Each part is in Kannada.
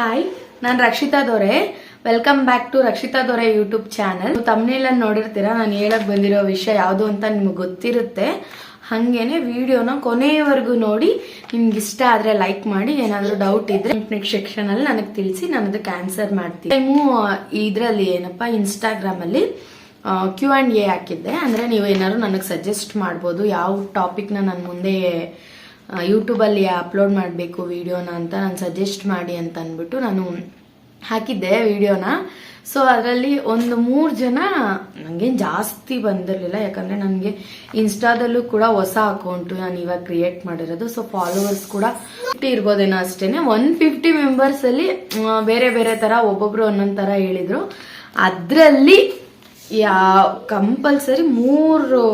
ಹಾಯ್ ನಾನು ರಕ್ಷಿತಾ ದೊರೆ. ವೆಲ್ಕಮ್ ಬ್ಯಾಕ್ ಟು ರಕ್ಷಿತಾ ದೊರೆ ಯೂಟ್ಯೂಬ್ ಚಾನಲ್ ತಮ್ಮನೇಲ ನೋಡಿರ್ತೀರಾ, ನಾನು ಹೇಳಕ್ ಬಂದಿರೋ ವಿಷಯ ಯಾವುದು ಅಂತ ನಿಮ್ಗೆ ಗೊತ್ತಿರುತ್ತೆ. ಹಾಗೇನೆ ವಿಡಿಯೋನ ಕೊನೆಯವರೆಗೂ ನೋಡಿ, ನಿಮ್ಗೆ ಇಷ್ಟ ಆದರೆ ಲೈಕ್ ಮಾಡಿ, ಏನಾದರೂ ಡೌಟ್ ಇದ್ರೆ ಸೆಕ್ಷನ್ ಅಲ್ಲಿ ನನಗೆ ತಿಳಿಸಿ ನಾನು ಅದಕ್ಕೆ ಆನ್ಸರ್ ಮಾಡ್ತೀನಿ. ಟೈಮು ಇದರಲ್ಲಿ ಏನಪ್ಪ ಇನ್ಸ್ಟಾಗ್ರಾಮಲ್ಲಿ ಕ್ಯೂ ಆ್ಯಂಡ್ ಎ ಹಾಕಿದ್ದೆ. ಅಂದರೆ ನೀವು ಏನಾದ್ರು ನನಗೆ ಸಜೆಸ್ಟ್ ಮಾಡ್ಬೋದು, ಯಾವ ಟಾಪಿಕ್ನ ನಾನು ಮುಂದೆ ಯೂಟ್ಯೂಬಲ್ಲಿ ಅಪ್ಲೋಡ್ ಮಾಡಬೇಕು ವೀಡಿಯೋನ ಅಂತ ನಾನು ಸಜೆಸ್ಟ್ ಮಾಡಿ ಅಂತ ಅಂದ್ಬಿಟ್ಟು ನಾನು ಹಾಕಿದ್ದೆ ವೀಡಿಯೋನ ಸೊ ಅದರಲ್ಲಿ ಒಂದು ಮೂರು ಜನ ನನಗೇನು ಜಾಸ್ತಿ ಬಂದಿರಲಿಲ್ಲ. ಯಾಕಂದರೆ ನನಗೆ ಇನ್ಸ್ಟಾದಲ್ಲೂ ಕೂಡ ಹೊಸ ಅಕೌಂಟು ನಾನು ಇವಾಗ ಕ್ರಿಯೇಟ್ ಮಾಡಿರೋದು. ಸೊ ಫಾಲೋವರ್ಸ್ ಕೂಡ ಇರ್ಬೋದೇನೋ ಅಷ್ಟೇ ಒನ್ ಫಿಫ್ಟಿ ಮೆಂಬರ್ಸಲ್ಲಿ ಬೇರೆ ಬೇರೆ ಥರ ಒಬ್ಬೊಬ್ರು ಒಂದೊಂದು ಥರ ಹೇಳಿದರು. ಅದರಲ್ಲಿ ಯಾ ಕಂಪಲ್ಸರಿ ಮೂರು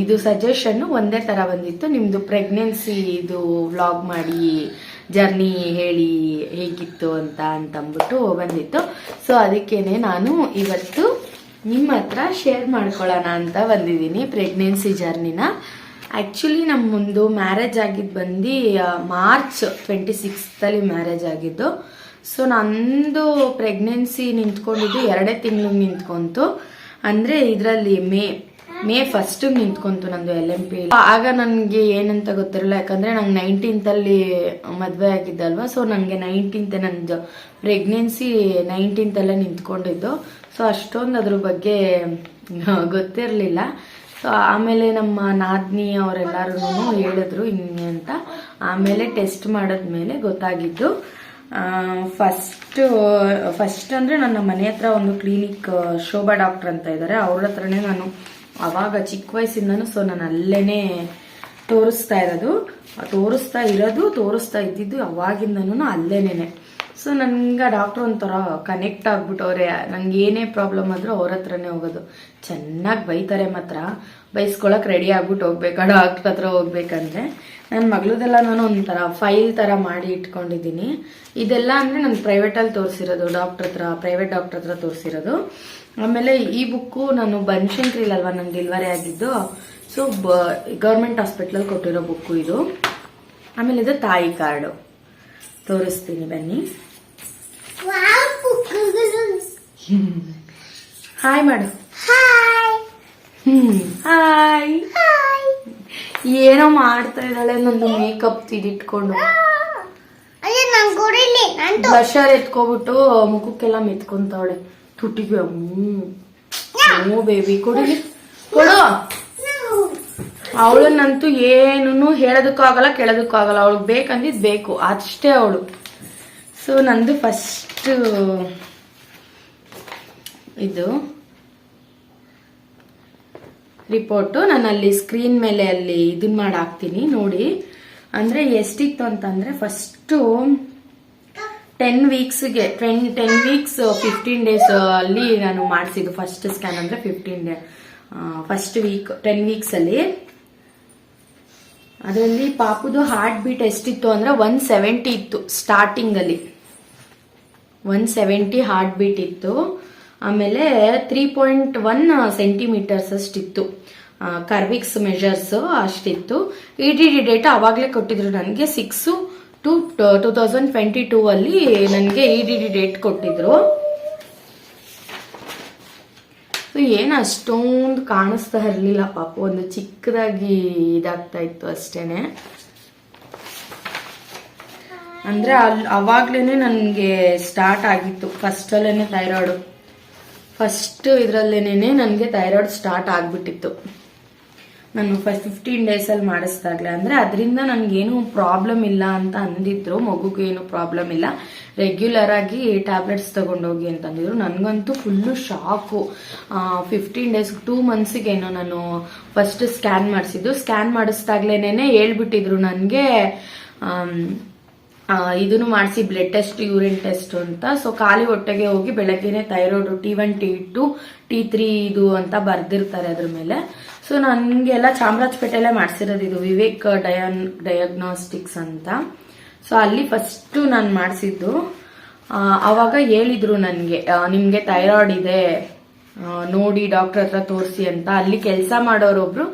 ಇದು ಸಜೆಷನ್ ಒಂದೇ ತರ ಬಂದಿತ್ತು. ನಿಮ್ದು ಪ್ರೆಗ್ನೆನ್ಸಿ ಇದು ವ್ಲಾಗ್ ಮಾಡಿ ಜರ್ನಿ ಹೇಳಿ ಹೇಗಿತ್ತು ಅಂತ ಅಂತಂದ್ಬಿಟ್ಟು ಬಂದಿತ್ತು. ಸೊ ಅದಕ್ಕೇನೆ ನಾನು ಇವತ್ತು ನಿಮ್ಮ ಹತ್ರ ಶೇರ್ ಮಾಡ್ಕೊಳ್ಳೋಣ ಅಂತ ಬಂದಿದ್ದೀನಿ ಪ್ರೆಗ್ನೆನ್ಸಿ ಜರ್ನಿನ ಆ್ಯಕ್ಚುಲಿ ನಮ್ಮೊಂದು ಮುಂದು ಮ್ಯಾರೇಜ್ ಆಗಿದ್ದು ಬಂದು ಮಾರ್ಚ್ ಟ್ವೆಂಟಿ ಸಿಕ್ಸ್ತಲ್ಲಿ ಮ್ಯಾರೇಜ್ ಆಗಿದ್ದು. ಸೊ ನಂದು ಪ್ರೆಗ್ನೆನ್ಸಿ ನಿಂತ್ಕೊಂಡಿದ್ದು ಎರಡೇ ತಿಂಗಳು ನಿಂತ್ಕೊಂತು. ಅಂದರೆ ಇದರಲ್ಲಿ ಮೇ ಮೇ ಫಸ್ಟ್ ನಿಂತ್ಕೊಂತು ನಂದು ಎಲ್ ಎಂ ಪಿ ಆಗ ನನಗೆ ಏನಂತ ಗೊತ್ತಿರಲ್ಲ, ಯಾಕಂದ್ರೆ ನಂಗೆ ನೈನ್ಟೀನ್ತಲ್ಲಿ ಮದುವೆ ಆಗಿದ್ದಲ್ವಾ ಸೊ ನನಗೆ ನೈನ್ಟೀನ್ತ್ ನಂದು ಪ್ರೆಗ್ನೆನ್ಸಿ ಅಲ್ಲ ನಿಂತ್ಕೊಂಡಿದ್ದು. ಸೊ ಅಷ್ಟೊಂದು ಅದ್ರ ಬಗ್ಗೆ ಗೊತ್ತಿರಲಿಲ್ಲ. ಸೊ ಆಮೇಲೆ ನಮ್ಮ ನಾದ್ನಿ ಅವರೆಲ್ಲರೂ ಹೇಳಿದ್ರು ಹಿಂಗೆ ಅಂತ. ಆಮೇಲೆ ಟೆಸ್ಟ್ ಮಾಡಿದ್ಮೇಲೆ ಗೊತ್ತಾಗಿದ್ದು. ಫಸ್ಟ್ ಫಸ್ಟ್ ಅಂದರೆ ನನ್ನ ಮನೆ ಹತ್ರ ಒಂದು ಕ್ಲಿನಿಕ್ ಶೋಭಾ ಡಾಕ್ಟರ್ ಅಂತ ಇದ್ದಾರೆ ಅವ್ರ ಹತ್ರನೇ ನಾನು ಅವಾಗ ಚಿಕ್ಕ ವಯಸ್ಸಿಂದನೂ ಸೊ ನಾನು ಅಲ್ಲೇನೆ ತೋರಿಸ್ತಾ ಇರೋದು. ತೋರಿಸ್ತಾ ಇರೋದು, ತೋರಿಸ್ತಾ ಇದ್ದಿದ್ದು ಅವಾಗಿಂದನೂ ಅಲ್ಲೇನೇನೆ. ಸೊ ನನ್ಗೆ ಡಾಕ್ಟ್ರ್ ಒಂಥರ ಕನೆಕ್ಟ್ ಆಗ್ಬಿಟ್ಟವ್ರೆ. ನಂಗೆ ಏನೇ ಪ್ರಾಬ್ಲಮ್ ಆದ್ರೂ ಅವ್ರ ಹತ್ರನೇ ಹೋಗೋದು. ಚೆನ್ನಾಗಿ ಬೈತಾರೆ ಮಾತ್ರ. ಬೈಸ್ಕೊಳಕ್ ರೆಡಿ ಆಗ್ಬಿಟ್ಟು ಹೋಗ್ಬೇಕು ಡಾಕ್ಟ್ರ್ ಹತ್ರ ಹೋಗ್ಬೇಕಂದ್ರೆ. ನನ್ನ ಮಗಳದೆಲ್ಲ ನಾನು ಒಂಥರ ಫೈಲ್ ಥರ ಮಾಡಿ ಇಟ್ಕೊಂಡಿದ್ದೀನಿ. ಇದೆಲ್ಲ ಅಂದರೆ ನಾನು ಪ್ರೈವೇಟಲ್ಲಿ ತೋರಿಸಿರೋದು. ಡಾಕ್ಟ್ರ್ ಹತ್ರ ಪ್ರೈವೇಟ್ ಡಾಕ್ಟ್ರ್ ಹತ್ರ ತೋರಿಸಿರೋದು. ಆಮೇಲೆ ಈ ಬುಕ್ಕು ನಾನು ಬನಶಂಕರಿಲಲ್ವಾ ನಂಗೆ ಡೆಲಿವರಿ ಆಗಿದ್ದು. ಸೊ ಬ ಗೌರ್ಮೆಂಟ್ ಹಾಸ್ಪಿಟ್ಲಲ್ಲಿ ಕೊಟ್ಟಿರೋ ಬುಕ್ಕು ಇದು. ಆಮೇಲೆ ಇದು ತಾಯಿ ಕಾರ್ಡು ತೋರಿಸ್ತೀನಿ ಬನ್ನಿ. ಹಾಯ್ ಮಾಡು. ಹಾಯ್ ಏನೋ ಮಾಡ್ತಾ ಇದ್ದಾಳೆ ನನ್ನ ಮೇಕಪ್ ತಿದಿಟ್ಕೊಂಡು ಬ್ಲಷರ್ ಎತ್ಕೊಬಿಟ್ಟು ಮುಖಕ್ಕೆಲ್ಲ ಮೆತ್ಕೊಂತವಳೆ. ತುಟಿಗೆ ಓ ಬೇಬಿ ಕೊಡಿ. ಕೊಡು. ಅವಳನ್ನಂತೂ ಏನೂ ಹೇಳೋದಕ್ಕೂ ಆಗಲ್ಲ ಕೇಳೋದಕ್ಕೂ ಆಗಲ್ಲ ಅವಳಿಗೆ ಬೇಕಂದಿದ್ ಬೇಕು. ಅಷ್ಟೇ ಅವಳು. ಸೊ ನಂದು ಫಸ್ಟ್ ಇದು ರಿಪೋರ್ಟು ನಾನು ಅಲ್ಲಿ ಸ್ಕ್ರೀನ್ ಮೇಲೆ ಅಲ್ಲಿ ಇದನ್ನ ಮಾಡಿ ಹಾಕ್ತೀನಿ ನೋಡಿ. ಅಂದರೆ ಎಷ್ಟಿತ್ತು ಅಂತಂದರೆ ಫಸ್ಟು ಟೆನ್ ವೀಕ್ಸ್ಗೆ ಟ್ವೆನ್ ಟೆನ್ ವೀಕ್ಸ್ ಫಿಫ್ಟೀನ್ ಡೇಸ್ ಅಲ್ಲಿ ನಾನು ಮಾಡಿಸಿದ್ದು ಫಸ್ಟ್ ಸ್ಕ್ಯಾನ್ ಅಂದರೆ fifteen day first week ten ವೀಕ್ಸಲ್ಲಿ ಅದರಲ್ಲಿ ಪಾಪುದು ಹಾರ್ಟ್ ಬೀಟ್ ಎಷ್ಟಿತ್ತು ಅಂದರೆ ಒನ್ ಸೆವೆಂಟಿ ಇತ್ತು ಸ್ಟಾರ್ಟಿಂಗಲ್ಲಿ ಒನ್ ಸೆವೆಂಟಿ ಹಾರ್ಟ್ ಬೀಟ್ ಇತ್ತು. ಆಮೇಲೆ ತ್ರೀ ಪಾಯಿಂಟ್ ಒನ್ ಸೆಂಟಿಮೀಟರ್ಸ್ ಅಷ್ಟಿತ್ತು. ಕರ್ವಿಕ್ಸ್ ಮೆಷರ್ಸ್ ಅಷ್ಟಿತ್ತು. ಇ ಡಿ ಡಿ ಡೇಟಾ ಅವಾಗಲೇ ಕೊಟ್ಟಿದ್ರು ನನಗೆ six two two thousand twenty two ಅಲ್ಲಿ ನನಗೆ ಇ ಡಿ ಡಿ ಡೇಟ್ ಕೊಟ್ಟಿದ್ರು. ಸೊ ಏನು ಅಷ್ಟೊಂದು ಕಾಣಿಸ್ತಾ ಇರಲಿಲ್ಲ, ಪಾಪ. ಒಂದು ಚಿಕ್ಕದಾಗಿ ಇದಾಗ್ತಾ ಇತ್ತು ಅಷ್ಟೇನೆ. ಅಂದ್ರೆ ಅಲ್ಲಿ ಅವಾಗ್ಲೇನೆ ನನಗೆ ಸ್ಟಾರ್ಟ್ ಆಗಿತ್ತು. ಫಸ್ಟ್ ಅಲ್ಲೇನೆ ಥೈರಾಯ್ಡು ಫಸ್ಟ್ ಇದರಲ್ಲೇನೆ ನನಗೆ ಥೈರಾಯ್ಡ್ ಸ್ಟಾರ್ಟ್ ಆಗ್ಬಿಟ್ಟಿತ್ತು. ನಾನು ಫಸ್ಟ್ ಫಿಫ್ಟೀನ್ ಡೇಸಲ್ಲಿ ಮಾಡಿಸ್ದಾಗಲೇ ಅಂದರೆ ಅದರಿಂದ ನನಗೇನು ಪ್ರಾಬ್ಲಮ್ ಇಲ್ಲ ಅಂತ ಅಂದಿದ್ರು, ಮಗುಗೆ ಏನು ಪ್ರಾಬ್ಲಮ್ ಇಲ್ಲ. ರೆಗ್ಯುಲರ್ ಆಗಿ ಟ್ಯಾಬ್ಲೆಟ್ಸ್ ತಗೊಂಡೋಗಿ ಅಂತಂದಿದ್ರು. ನನಗಂತೂ full shock fifteen days to ಮಂತ್ಸಿಗೇನೋ ನಾನು ಫಸ್ಟ್ ಸ್ಕ್ಯಾನ್ ಮಾಡಿಸಿದ್ದು. ಸ್ಕ್ಯಾನ್ ಮಾಡಿಸ್ದಾಗ್ಲೇನೆ ಹೇಳ್ಬಿಟ್ಟಿದ್ರು ನನಗೆ ಇದನ್ನು ಮಾಡಿಸಿ ಬ್ಲಡ್ ಟೆಸ್ಟ್ ಯೂರಿನ್ ಟೆಸ್ಟ್ ಅಂತ. ಸೊ ಖಾಲಿ ಹೊಟ್ಟೆಗೆ ಹೋಗಿ ಬೆಳಗ್ಗೆನೆ thyroid T one T two T three ಇದು ಅಂತ ಬರ್ದಿರ್ತಾರೆ ಅದ್ರ ಮೇಲೆ. ಸೊ ನನಗೆಲ್ಲ ಚಾಮರಾಜಪೇಟೆಯಲ್ಲೇ ಮಾಡಿಸಿರೋದು ಇದು ವಿವೇಕ್ ಡಯಾನ್ ಡಯಾಗ್ನಾಸ್ಟಿಕ್ಸ್ ಅಂತ. ಸೊ ಅಲ್ಲಿ ಫಸ್ಟು ನಾನು ಮಾಡಿಸಿದ್ದು. ಅವಾಗ ಹೇಳಿದ್ರು ನನಗೆ ನಿಮಗೆ ಥೈರಾಯ್ಡ್ ಇದೆ ನೋಡಿ ಡಾಕ್ಟರ್ ಹತ್ರ ತೋರಿಸಿ ಅಂತ. ಅಲ್ಲಿ ಕೆಲಸ ಮಾಡೋರೊಬ್ರು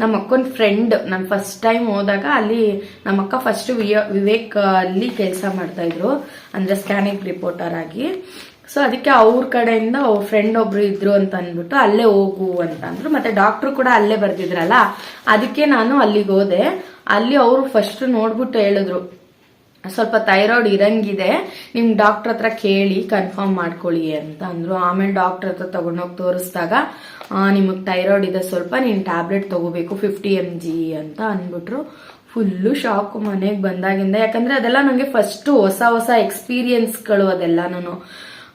ನಮ್ಮ ಅಕ್ಕನ ಫ್ರೆಂಡ್ ನಾನು ಫಸ್ಟ್ ಟೈಮ್ ಹೋದಾಗ ಅಲ್ಲಿ ನಮ್ಮ ಅಕ್ಕ ಫಸ್ಟ್ ವಿವೇಕ್ ಅಲ್ಲಿ ಕೆಲಸ ಮಾಡ್ತಾ ಇದ್ರು. ಅಂದ್ರೆ ಸ್ಕ್ಯಾನಿಂಗ್ ರಿಪೋರ್ಟರ್ ಆಗಿ. ಸೊ ಅದಕ್ಕೆ ಅವ್ರ ಕಡೆಯಿಂದ ಅವ್ರ ಫ್ರೆಂಡ್ ಒಬ್ರು ಇದ್ರು ಅಂತ ಅಂದ್ಬಿಟ್ಟು ಅಲ್ಲೇ ಹೋಗು ಅಂತ ಅಂದ್ರು. ಮತ್ತೆ ಡಾಕ್ಟ್ರು ಕೂಡ ಅಲ್ಲೇ ಬರ್ದಿದ್ರಲ್ಲ, ಅದಕ್ಕೆ ನಾನು ಅಲ್ಲಿಗೆ ಹೋದೆ. ಅಲ್ಲಿ ಅವರು ಫಸ್ಟ್ ನೋಡ್ಬಿಟ್ಟು ಹೇಳಿದ್ರು, ಸ್ವಲ್ಪ ಥೈರಾಯ್ಡ್ ಇರಂಗಿದೆ, ನಿಮ್ ಡಾಕ್ಟರ್ ಹತ್ರ ಕೇಳಿ ಕನ್ಫರ್ಮ್ ಮಾಡ್ಕೊಳ್ಳಿ ಅಂತ ಅಂದ್ರು. ಆಮೇಲೆ ಡಾಕ್ಟರ್ ಹತ್ರ ತಗೊಂಡೋಗಿ ತೋರಿಸಿದಾಗ ನಿಮಗೆ ಥೈರಾಯ್ಡ್ ಇದೆ, ಸ್ವಲ್ಪ ನೀನು ಟ್ಯಾಬ್ಲೆಟ್ ತಗೋಬೇಕು ಫಿಫ್ಟಿ ಎಂ ಜಿ ಅಂತ ಅಂದ್ಬಿಟ್ರು. ಫುಲ್ಲು ಶಾಕ್ ಮನೆಗೆ ಬಂದಾಗಿಂದ. ಯಾಕಂದ್ರೆ ಅದೆಲ್ಲ ನನಗೆ ಫಸ್ಟ್ ಹೊಸ ಹೊಸ ಎಕ್ಸ್ಪೀರಿಯನ್ಸ್ಗಳು ಅದೆಲ್ಲನೂ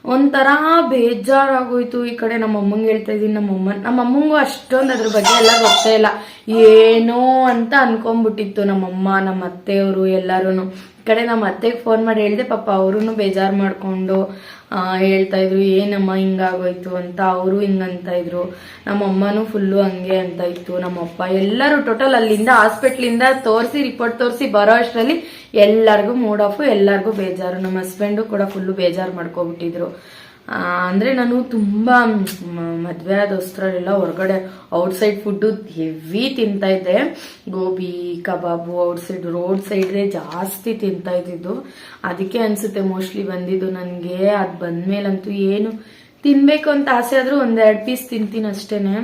ಒಂಥರ ಬೇಜಾರಾಗೋಯ್ತು ಈ ಕಡೆ ನಮ್ಮ ಅಮ್ಮಂಗೆ ಹೇಳ್ತಾ ಇದೀನಿ, ನಮ್ಮ ಅಮ್ಮ ನಮ್ಮ ಅಮ್ಮಂಗೂ ಅಷ್ಟೊಂದು ಅದ್ರ ಬಗ್ಗೆ ಎಲ್ಲ ಗೊತ್ತೇ ಇಲ್ಲ. ಏನೋ ಅಂತ ಅನ್ಕೊಂಡ್ಬಿಟ್ಟಿತ್ತು ನಮ್ಮಮ್ಮ ನಮ್ಮ ಅತ್ತೆಯವರು ಎಲ್ಲರೂ ಕಡೆ ನಮ್ಮ ಅತ್ತೆಗೆ ಫೋನ್ ಮಾಡಿ ಹೇಳಿದೆ, ಪಾಪ ಅವರು ಬೇಜಾರು ಮಾಡ್ಕೊಂಡು ಹೇಳ್ತಾ ಇದ್ರು, ಏನಮ್ಮ ಹಿಂಗಾಗೋಯ್ತು? ಅಂತ ಅವರು ಹಿಂಗಂತ ಇದ್ರು. ನಮ್ಮ ಅಮ್ಮನೂ ಫುಲ್ಲು ಹಂಗೆ ಅಂತ ಇತ್ತು. ನಮ್ಮಪ್ಪ ಎಲ್ಲರೂ ಟೋಟಲ್ ಅಲ್ಲಿಂದ ಹಾಸ್ಪಿಟ್ಲಿಂದ ತೋರಿಸಿ ರಿಪೋರ್ಟ್ ತೋರಿಸಿ ಬರೋ ಅಷ್ಟರಲ್ಲಿ ಎಲ್ಲರಿಗೂ ಮೂಡ್ ಆಫ್ ಎಲ್ಲರಿಗೂ ಬೇಜಾರು. ನಮ್ಮ ಹಸ್ಬೆಂಡು ಕೂಡ ಫುಲ್ಲು ಬೇಜಾರು ಮಾಡ್ಕೊಬಿಟ್ಟಿದ್ರು. ಅಂದ್ರೆ ನಾನು ತುಂಬಾ ಮದ್ವೆ ಆದೋಸ್ತ್ರಲ್ಲೆಲ್ಲ ಹೊರಗಡೆ ಔಟ್ಸೈಡ್ ಫುಡ್ ಹೆವಿ ತಿಂತಾ ಇದ್ದೆ. Gobi, kebab outside road side ಜಾಸ್ತಿ ತಿಂತಾ ಇದ್ದಿದ್ದು. ಅದಕ್ಕೆ ಅನ್ಸುತ್ತೆ ಮೋಸ್ಟ್ಲಿ ಬಂದಿದ್ದು ನನಗೆ. ಅದು ಬಂದ್ಮೇಲಂತೂ ಏನು ತಿನ್ಬೇಕು ಅಂತ ಆಸೆ ಆದ್ರೂ ಒಂದೆರಡು ಪೀಸ್ ತಿಂತೀನಿ ಅಷ್ಟೇನೆ.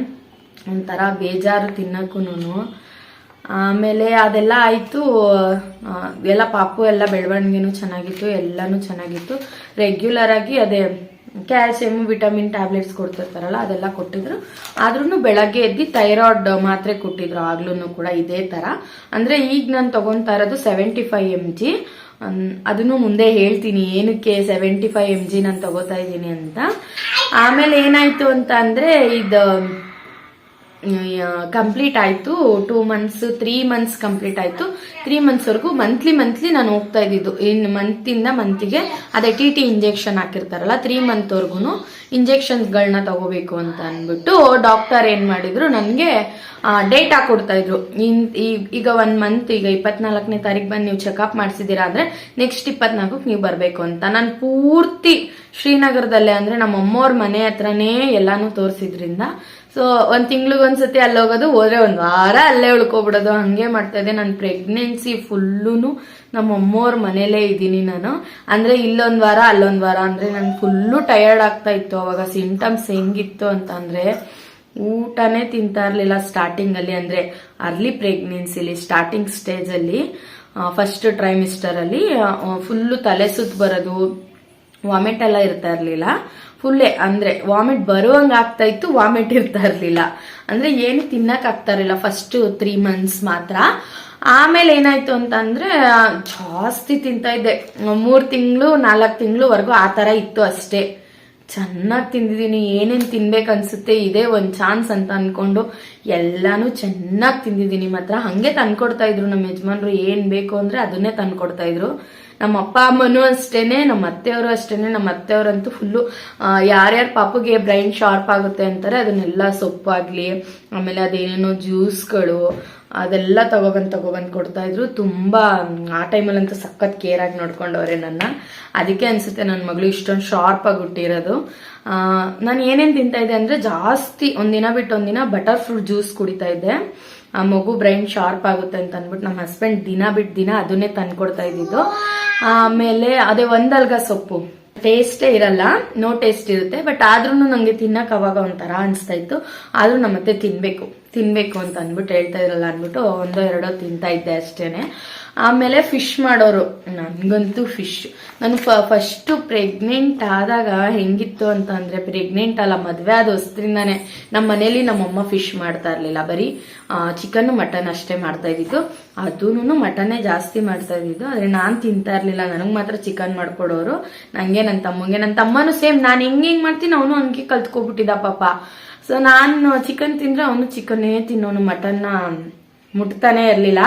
ಒಂಥರ ಬೇಜಾರು ತಿನ್ನಕ್ಕೂನು ಆಮೇಲೆ ಅದೆಲ್ಲ ಆಯಿತು. ಎಲ್ಲ ಪಾಪು ಎಲ್ಲ ಬೆಳವಣಿಗೆನೂ ಚೆನ್ನಾಗಿತ್ತು, ಎಲ್ಲನೂ ಚೆನ್ನಾಗಿತ್ತು. ರೆಗ್ಯುಲರ್ ಆಗಿ ಅದೇ ಕ್ಯಾಲ್ಸಿಯಂ ವಿಟಮಿನ್ ಟ್ಯಾಬ್ಲೆಟ್ಸ್ ಕೊಡ್ತಿರ್ತಾರಲ್ಲ, ಅದೆಲ್ಲ ಕೊಟ್ಟಿದ್ರು. ಆದ್ರೂ ಬೆಳಗ್ಗೆ ಎದ್ದು ಥೈರಾಯ್ಡ್ ಮಾತ್ರೆ ಕೊಟ್ಟಿದ್ರು. ಆಗ್ಲೂ ಕೂಡ ಇದೇ ತರ. ಅಂದ್ರೆ ಈಗ ನಾನು ತಗೊಂತಾ ಇರೋದು ಸೆವೆಂಟಿ ಫೈವ್ ಎಂ ಜಿ ಅದನ್ನು ಮುಂದೆ ಹೇಳ್ತೀನಿ. ಏನಕ್ಕೆ ಸೆವೆಂಟಿ ಫೈವ್ ಎಂ ಜಿ ನಾನು ತಗೋತಾ ಇದ್ದೀನಿ ಅಂತ. ಆಮೇಲೆ ಏನಾಯ್ತು ಅಂತ ಅಂದ್ರೆ ಇದು ಕಂಪ್ಲೀಟ್ ಆಯಿತು. Two months three months complete ಆಯಿತು. ತ್ರೀ ಮಂತ್ಸ್ವರೆಗೂ ಮಂತ್ಲಿ ಮಂತ್ಲಿ ನಾನು ಹೋಗ್ತಾ ಇದ್ದಿದ್ದು. ಇನ್ನು ಮಂತಿಂದ ಮಂತಿಗೆ ಅದೇ ಟಿ ಟಿ ಇಂಜೆಕ್ಷನ್ ಹಾಕಿರ್ತಾರಲ್ಲ ತ್ರೀ ಮಂತ್ವರೆಗೂ ಇಂಜೆಕ್ಷನ್ಸ್ಗಳನ್ನ ತಗೋಬೇಕು ಅಂತ ಅಂದ್ಬಿಟ್ಟು ಡಾಕ್ಟರ್ ಏನು ಮಾಡಿದ್ರು, ನನಗೆ ಡೇಟಾ ಕೊಡ್ತಾ ಇದ್ರು. ಇನ್- ಈಗ ಒನ್ ಮಂತ್ ಈಗ ಇಪ್ಪತ್ನಾಲ್ಕನೇ ತಾರೀಕು ಬಂದು ನೀವು ಚೆಕಪ್ ಮಾಡಿಸಿದ್ದೀರಾ ಅಂದ್ರೆ ನೆಕ್ಸ್ಟ್ ಇಪ್ಪತ್ನಾಲ್ಕಕ್ಕೆ ನೀವು ಬರಬೇಕು ಅಂತ. ನಾನು ಪೂರ್ತಿ ಶ್ರೀನಗರದಲ್ಲೇ ಅಂದ್ರೆ ನಮ್ಮ ಅಮ್ಮವ್ರ ಮನೆ ಹತ್ರನೇ ಎಲ್ಲಾನು ತೋರಿಸಿದ್ರಿಂದ ಸೊ ಒಂದ್ ತಿಂಗ್ಳಿಗೆ ಒಂದ್ಸತಿ ಅಲ್ಲಿ ಹೋಗೋದು, ಹೋದ್ರೆ ಒಂದ್ ವಾರ ಅಲ್ಲೇ ಉಳ್ಕೊಬಿಡೋದು. ಹಂಗೆ ಮಾಡ್ತಾ ಇದೆ ನನ್ನ ಪ್ರೆಗ್ನೆನ್ಸಿ ಫುಲ್ಲುನು ನಮ್ಮ ಅಮ್ಮೋರ್ ಮನೇಲೇ ಇದ್ದೀನಿ ನಾನು. ಅಂದ್ರೆ ಇಲ್ಲೊಂದ್ ವಾರ, ಅಲ್ಲೊಂದ್ ವಾರ. ಅಂದ್ರೆ ನನ್ ಫುಲ್ಲು ಟಯರ್ಡ್ ಆಗ್ತಾ ಇತ್ತು. ಅವಾಗ ಸಿಂಟಮ್ಸ್ ಹೆಂಗಿತ್ತು ಅಂತ ಅಂದ್ರೆ, ಊಟನೇ ತಿಂತಾ ಇರ್ಲಿಲ್ಲ ಸ್ಟಾರ್ಟಿಂಗ್ ಅಲ್ಲಿ. ಅಂದ್ರೆ ಅರ್ಲಿ ಪ್ರೆಗ್ನೆನ್ಸಿಲಿ ಸ್ಟಾರ್ಟಿಂಗ್ ಸ್ಟೇಜ್ ಅಲ್ಲಿ ಫಸ್ಟ್ ಟ್ರೈಮಿಸ್ಟರ್ ಅಲ್ಲಿ ಫುಲ್ಲು ತಲೆ ಸುತ್ತ ಬರೋದು ವಾಮಿಟ್ ಎಲ್ಲ ಇರ್ತಾ ಇರ್ಲಿಲ್ಲ. ಫುಲ್ಲೇ ಅಂದ್ರೆ ವಾಮಿಟ್ ಬರುವಂಗ ಆಗ್ತಾ ಇತ್ತು, ವಾಮಿಟ್ ಇರ್ತಾ ಇರ್ಲಿಲ್ಲ. ಅಂದ್ರೆ ಏನು ತಿನ್ನಕ್ ಆಗ್ತಾ ಇರಲಿಲ್ಲ ಫಸ್ಟ್ ತ್ರೀ ಮಂತ್ಸ್ ಮಾತ್ರ. ಆಮೇಲೆ ಏನಾಯ್ತು ಅಂತಂದ್ರೆ ಜಾಸ್ತಿ ತಿಂತಾ ಇದ್ದೆ. ಮೂರ್ ತಿಂಗಳು, ನಾಲ್ಕು ತಿಂಗಳವರೆಗೂ ಆ ತರ ಇತ್ತು ಅಷ್ಟೇ. ಚೆನ್ನಾಗಿ ತಿಂದಿದ್ದೀನಿ, ಏನೇನು ತಿನ್ಬೇಕು ಅನ್ಸುತ್ತೆ, ಇದೇ ಒಂದು ಚಾನ್ಸ್ ಅಂತ ಅನ್ಕೊಂಡು ಎಲ್ಲಾನು ಚೆನ್ನಾಗಿ ತಿಂದಿದ್ದೀನಿ ಮಾತ್ರ. ಹಂಗೆ ತಂದ್ಕೊಡ್ತಾ ಇದ್ರು ನಮ್ಮ ಯಜಮಾನ್ರು ಏನ್ ಬೇಕು ಅಂದ್ರೆ ಅದನ್ನೇ ತಂದ್ಕೊಡ್ತಾ ಇದ್ರು. ನಮ್ಮ ಅಪ್ಪ ಅಮ್ಮನೂ ಅಷ್ಟೇನೆ, ನಮ್ಮ ಅತ್ತೆಯವರು ಅಷ್ಟೇನೆ, ನಮ್ಮ ಅತ್ತೆಯವರಂತೂ ಫುಲ್ಲು ಯಾರ್ಯಾರ ಪಾಪಗೆ ಬ್ರೈನ್ ಶಾರ್ಪ್ ಆಗುತ್ತೆ ಅಂತಾರೆ, ಅದನ್ನೆಲ್ಲ ಸೊಪ್ಪಾಗ್ಲಿ, ಆಮೇಲೆ ಅದೇನೇನೋ ಜ್ಯೂಸ್ಗಳು ಅದೆಲ್ಲ ತಗೊಬಂದು ತಗೊಬಂದು ಕೊಡ್ತಾ ಇದ್ರು. ತುಂಬಾ, ಆ ಟೈಮಲ್ಲಂತೂ ಸಖತ್ ಕೇರ್ ಆಗಿ ನೋಡ್ಕೊಂಡವ್ರೆ ನನ್ನ. ಅದಕ್ಕೆ ಅನ್ಸುತ್ತೆ ನನ್ನ ಮಗಳು ಇಷ್ಟೊಂದು ಶಾರ್ಪ್ ಆಗಿ ಹುಟ್ಟಿರೋದು. ನಾನು ಏನೇನು ತಿಂತಾ ಇದ್ದೆ ಅಂದ್ರೆ ಜಾಸ್ತಿ ಒಂದಿನ ಬಿಟ್ಟು ಒಂದಿನ ಬಟರ್ ಫ್ರೂಟ್ ಜ್ಯೂಸ್ ಕುಡಿತಾ ಇದ್ದೆ. ಆ ಮಗು ಬ್ರೈನ್ ಶಾರ್ಪ್ ಆಗುತ್ತೆ ಅಂತ ಅಂದ್ಬಿಟ್ಟು ನಮ್ಮ ಹಸ್ಬೆಂಡ್ ದಿನ ಬಿಟ್ಟು ದಿನ ಅದನ್ನೇ ತಂದ್ಕೊಡ್ತಾ ಇದ್ದಿದ್ದು. ಆಮೇಲೆ ಅದೇ ಒಂದಲ್ಗ ಸೊಪ್ಪು. ಟೇಸ್ಟೇ ಇರಲ್ಲ ನೋ ಟೇಸ್ಟ್ ಇರುತ್ತೆ ಬಟ್ ಆದ್ರೂ ನಂಗೆ ತಿನ್ನಕ್ ಅವಾಗ ಒಂಥರ ಅನಿಸ್ತಾ ಇತ್ತು. ಆದ್ರೂ ನಮ್ಮ ಮತ್ತೆ ತಿನ್ಬೇಕು ಅಂತ ಅಂದ್ಬಿಟ್ಟು ಹೇಳ್ತಾ ಇದ್ರಲ್ಲ ಅಂದ್ಬಿಟ್ಟು ಒಂದೋ ಎರಡೋ ತಿಂತಾ ಇದ್ದೆ ಅಷ್ಟೇನೆ. ಆಮೇಲೆ ಫಿಶ್ ಮಾಡೋರು. ನನ್ಗಂತೂ ಫಿಶ್ ನಾನು ಫಸ್ಟ್ ಪ್ರೆಗ್ನೆಂಟ್ ಆದಾಗ ಹೆಂಗಿತ್ತು ಅಂತ ಅಂದ್ರೆ ಪ್ರೆಗ್ನೆಂಟ್ ಅಲ್ಲ, ಮದ್ವೆ ಆದ ಹೊಸ್ತ್ರಿಂದಾನೆ ನಮ್ಮ ಮನೇಲಿ ನಮ್ಮಮ್ಮ ಫಿಶ್ ಮಾಡ್ತಾ ಇರ್ಲಿಲ್ಲ. ಬರೀ ಚಿಕನ್ ಮಟನ್ ಅಷ್ಟೇ ಮಾಡ್ತಾ ಇದ್ದಿದ್ದು. ಅದೂನು ಮಟನ್ನೇ ಜಾಸ್ತಿ ಮಾಡ್ತಾ ಇದ್ದಿದ್ದು. ಆದ್ರೆ ನಾನ್ ತಿಂತಾ ಇರ್ಲಿಲ್ಲ. ನನಗ್ ಮಾತ್ರ ಚಿಕನ್ ಮಾಡ್ಕೊಡೋರು. ನಂಗೆ ನನ್ನ ತಮ್ಮಂಗೆ. ನನ್ನ ತಮ್ಮನು ಸೇಮ್ ನಾನು ಹೆಂಗ್ ಹೆಂಗ್ ಮಾಡ್ತೀನಿ ಅವನು ಹಂಗೆ ಕಲ್ತ್ಕೊಬಿಟ್ಟಿದ್ದ ಪಾಪ. ಸೊ ನಾನು ಚಿಕನ್ ತಿಂದ್ರೆ ಅವನು ಚಿಕನ್ನೇ ತಿನ್ನೋನು ಮಟನ್ನ ಮುಟ್ತಾನೆ ಇರ್ಲಿಲ್ಲ.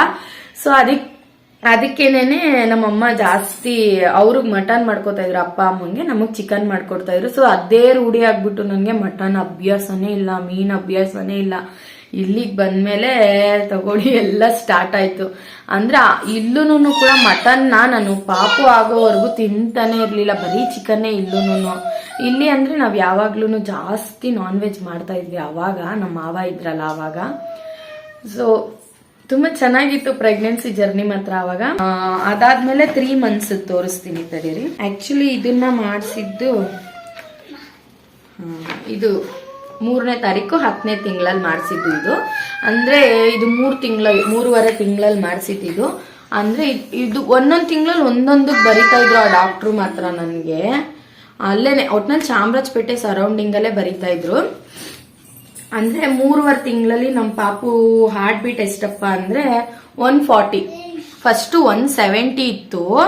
ಸೊ ಅದಕ್ಕೆ ಅದಕ್ಕೇನೇನೆ ನಮ್ಮಮ್ಮ ಜಾಸ್ತಿ ಅವ್ರಿಗೆ ಮಟನ್ ಮಾಡ್ಕೋತಾ ಇದ್ರು, ಅಪ್ಪ ಅಮ್ಮಂಗೆ ನಮಗ್ ಚಿಕನ್ ಮಾಡ್ಕೊಡ್ತಾ ಇದ್ರು. ಸೊ ಅದೇ ರೂಢಿ ಆಗ್ಬಿಟ್ಟು ನನಗೆ ಮಟನ್ ಅಭ್ಯಾಸನೇ ಇಲ್ಲ, ಮೀನ್ ಅಭ್ಯಾಸನೇ ಇಲ್ಲ. ಇಲ್ಲಿಗೆ ಬಂದ್ಮೇಲೆ ತಗೊಳ್ಳಿ ಎಲ್ಲ ಸ್ಟಾರ್ಟ್ ಆಯ್ತು. ಅಂದ್ರೆ ಇಲ್ಲೂನು ಕೂಡ ಮಟನ್ನ ನಾನು ಪಾಪು ಆಗೋವರೆಗೂ ತಿಂತಾನೆ ಇರ್ಲಿಲ್ಲ ಬರೀ ಚಿಕನ್ನೇ ಇಲ್ಲೂನು ಇಲ್ಲಿ ಅಂದ್ರೆ ನಾವು ಯಾವಾಗ್ಲೂ ಜಾಸ್ತಿ ನಾನ್ ವೆಜ್ ಮಾಡ್ತಾ ಇದ್ವಿ ಅವಾಗ ನಮ್ಮ ಮಾವ ಇದ್ರಲ್ಲ ಅವಾಗ. ಸೊ ತುಂಬಾ ಚೆನ್ನಾಗಿತ್ತು ಪ್ರೆಗ್ನೆನ್ಸಿ ಜರ್ನಿ ಮಾತ್ರ ಅವಾಗ. ಆ, ಅದಾದ್ಮೇಲೆ ತ್ರೀ ಮಂತ್ಸ್ ತೋರಿಸ್ತೀನಿ ತಡೀರಿ. ಆಕ್ಚುಲಿ ಇದನ್ನ ಮಾಡಿಸಿದ್ದು ಇದು ಮೂರನೇ ತಾರೀಕು ಹತ್ತನೇ ತಿಂಗಳಲ್ಲಿ ಮಾಡಿಸಿದ್ದು ಇದು. ಅಂದರೆ ಇದು ಮೂರು ತಿಂಗಳ ಮೂರುವರೆ ತಿಂಗಳಲ್ಲಿ ಮಾಡಿಸಿದ್ದು ಅಂದರೆ ಇದ್- ಒಂದೊಂದು ತಿಂಗಳಲ್ಲಿ ಒಂದೊಂದಕ್ಕೆ ಬರಿತಾ ಇದ್ರು ಆ ಡಾಕ್ಟ್ರು ಮಾತ್ರ ನನಗೆ. ಅಲ್ಲೇ ಒಟ್ನಲ್ಲಿ ಚಾಮರಾಜಪೇಟೆ ಸರೌಂಡಿಂಗಲ್ಲೇ ಬರಿತಾ ಇದ್ರು. ಅಂದರೆ ಮೂರುವರೆ ತಿಂಗಳಲ್ಲಿ ನಮ್ಮ ಪಾಪು ಹಾರ್ಟ್ ಬೀಟ್ ಎಷ್ಟಪ್ಪ ಅಂದರೆ one forty. First one seventy ಇತ್ತು.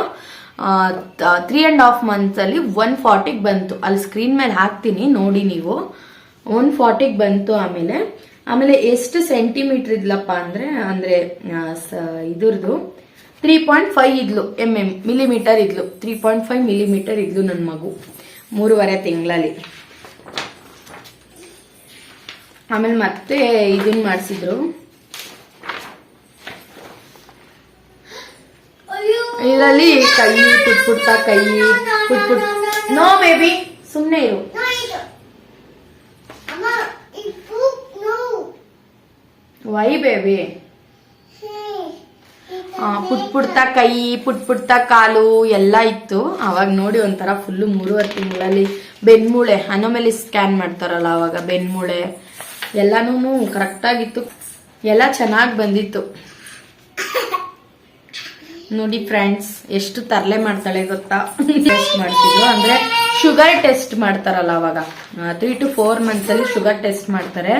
ತ್ರೀ ಆ್ಯಂಡ್ ಹಾಫ್ ಮಂತ್ಸಲ್ಲಿ ಒನ್ ಫಾರ್ಟಿಗೆ ಬಂತು. ಅಲ್ಲಿ ಸ್ಕ್ರೀನ್ ಮೇಲೆ ಹಾಕ್ತೀನಿ, ನೋಡಿ ನೀವು. ಒನ್ ಫಾರ್ಟಿಗೆ ಬಂತು ಆಮೇಲೆ ಆಮೇಲೆ ಎಷ್ಟು ಸೆಂಟಿಮೀಟರ್ ಇದ್ಲಪ್ಪ ಅಂದ್ರೆ ಅಂದ್ರೆ ಇದ್ರದ್ದು ತ್ರೀ ಪಾಯಿಂಟ್ ಫೈವ್ ಇದ್ಲು ಎಂ ಎಂ ಮಿಲಿಮೀಟರ್ ಇದ್ಲು. ತ್ರೀ ಪಾಯಿಂಟ್ ಫೈವ್ ಮಿಲಿಮೀಟರ್ ಇದ್ಲು ನನ್ನ ಮಗು, ಮೂರುವರೆ ತಿಂಗಳಲ್ಲಿ. ಆಮೇಲೆ ಮತ್ತೆ ಇದನ್ನ ಮಾಡಿಸಿದ್ರು. ಇದರಲ್ಲಿ ಕೈ ಪುಟ್ ಪುಟ್ಟ ಕೈ ಪುಟ್ ಪುಟ್ ನೋ ಬೇಬಿ ಸುಮ್ಮನೆ ಇರು. ಇದು. poop. ವೈ ಬೇಬಿ ಪುಟ್ ಪುಡ್ತ ಕೈ, ಪುಟ್ ಪುಡ್ತಾ ಕಾಲು ಎಲ್ಲ ಇತ್ತು. ಅವಾಗ ನೋಡಿ ಒಂಥರ ಫುಲ್ಲು ಮೂರುವರೆ ತಿಂಗಳಲ್ಲಿ ಬೆನ್ಮೂಳೆ, ಅನೋಮೆಲಿ ಸ್ಕ್ಯಾನ್ ಮಾಡ್ತಾರಲ್ಲ ಅವಾಗ ಬೆನ್ಮೂಳೆ. ಎಲ್ಲಾನು ಕರೆಕ್ಟಾಗಿತ್ತು ಎಲ್ಲ ಚೆನ್ನಾಗಿ ಬಂದಿತ್ತು. ನೋಡಿ ಫ್ರೆಂಡ್ಸ್ ಎಷ್ಟು ತರಲೆ ಮಾಡ್ತಾಳೆ ಗೊತ್ತಾ? ಮಾಡ್ತಿದ್ರು. ಅಂದ್ರೆ ಶುಗರ್ ಟೆಸ್ಟ್ ಮಾಡ್ತಾರಲ್ಲ ಅವಾಗ. ತ್ರೀ ಟು ಫೋರ್ ಮಂತ್ಸ್ ಅಲ್ಲಿ ಶುಗರ್ ಟೆಸ್ಟ್ ಮಾಡ್ತಾರೆ.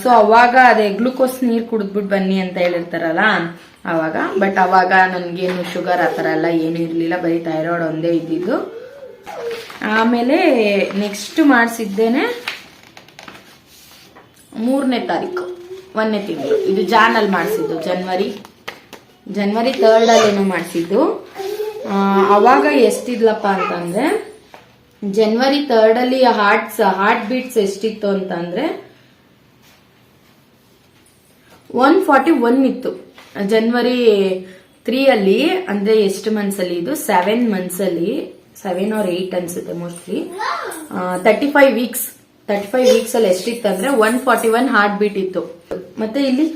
ಸೊ ಅವಾಗ ಅದೇ ಗ್ಲೂಕೋಸ್ ನೀರ್ ಕುಡಿದ್ಬಿಟ್ಟು ಬನ್ನಿ ಅಂತ ಹೇಳಿರ್ತಾರಲ್ಲ ಅವಾಗ. ಬಟ್ ಅವಾಗ ನನ್ಗೇನು ಶುಗರ್ ಆ ಥರ ಎಲ್ಲ ಏನು ಇರಲಿಲ್ಲ. ಬರೀ ಥೈರಾಯ್ಡ್ ಒಂದೇ ಇದ್ದಿದ್ದು. ಆಮೇಲೆ ನೆಕ್ಸ್ಟ್ ಮಾಡಿಸಿದ್ದೇನೆ ಮೂರನೇ ತಾರೀಕು, ಒಂದನೇ ತಿಂಗಳು. ಇದು ಜಾನಲ್ಲಿ ಮಾಡಿಸಿದ್ದು, ಜನ್ವರಿ. ಜನ್ವರಿ ತರ್ಡ್ ಅಲ್ಲಿ ಏನು ಮಾಡಿಸಿದ್ದು ಅವಾಗ ಎಷ್ಟಿದ್ಲಪ್ಪ ಅಂತಂದ್ರೆ ಜನ್ವರಿ ಥರ್ಡ್ ಅಲ್ಲಿ ಹಾರ್ಟ್ಸ್ ಹಾರ್ಟ್ ಬೀಟ್ಸ್ ಎಷ್ಟಿತ್ತು ಅಂತಂದ್ರೆ ಒನ್ ಫಾರ್ಟಿ ಒನ್ ಇತ್ತು. ಜನ್ವರಿ ತ್ರೀ ಅಲ್ಲಿ, ಅಂದ್ರೆ ಎಷ್ಟು ಮಂತ್ಸ್ ಅಲ್ಲಿ ಇದು? ಸೆವೆನ್ ಮಂತ್ಸ್ ಅಲ್ಲಿ ಸೆವೆನ್ ಆರ್ ಏಟ್ ಅನ್ಸುತ್ತೆ mostly thirty five weeks thirty five weeks ಅಲ್ಲಿ ಎಷ್ಟಿತ್ತು ಅಂದ್ರೆ one forty one heart beat ಇತ್ತು. ಮತ್ತೆ ಇಲ್ಲಿ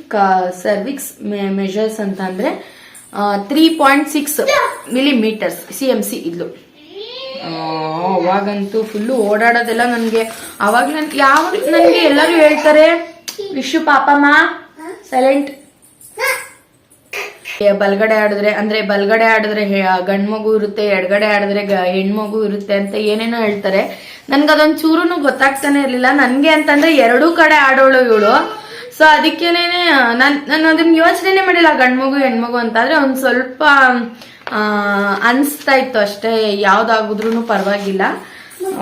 ಸರ್ವಿಕ್ಸ್ ಮೆಷರ್ಸ್ ಅಂತ ಅಂದ್ರೆ three point six millimetres C M C ಇದ್ಲು. ಅವಾಗಂತೂ ಫುಲ್ಲು ಓಡಾಡೋದೆಲ್ಲ ನನ್ಗೆ. ಅವಾಗ ನನ್ ಯಾವಾಗ ನನ್ಗೆ ಎಲ್ಲರೂ ಹೇಳ್ತಾರೆ, ವಿಶು ಪಾಪಮ್ಮ ಸೈಲೆಂಟ್ ಬಲ್ಗಡೆ ಆಡಿದ್ರೆ ಅಂದ್ರೆ ಬಲ್ಗಡೆ ಆಡಿದ್ರೆ ಗಂಡ್ಮಗು ಇರುತ್ತೆ, ಎಡಗಡೆ ಆಡಿದ್ರೆ ಹೆಣ್ಮಗು ಇರುತ್ತೆ ಅಂತ ಏನೇನೋ ಹೇಳ್ತಾರೆ. ನನ್ಗೆ ಅದೊಂದು ಚೂರು ಗೊತ್ತಾಗ್ತಾನೆ ಇರ್ಲಿಲ್ಲ. ನನ್ಗೆ ಅಂತಂದ್ರೆ ಎರಡೂ ಕಡೆ ಆಡೋಳು ಇವಳು. ಸೊ ಅದಕ್ಕೇನೆ ನಾನು ನಾನು ಅದನ್ನ ಯೋಚನೆ ಮಾಡಿಲ್ಲ ಗಂಡ್ಮಗು ಹೆಣ್ಮಗು ಅಂತ ಆದ್ರೆ ಒಂದ್ ಸ್ವಲ್ಪ ಅನ್ಸ್ತಾ ಇತ್ತು ಅಷ್ಟೇ ಯಾವ್ದಾಗುದ್ರೂ ಪರವಾಗಿಲ್ಲ.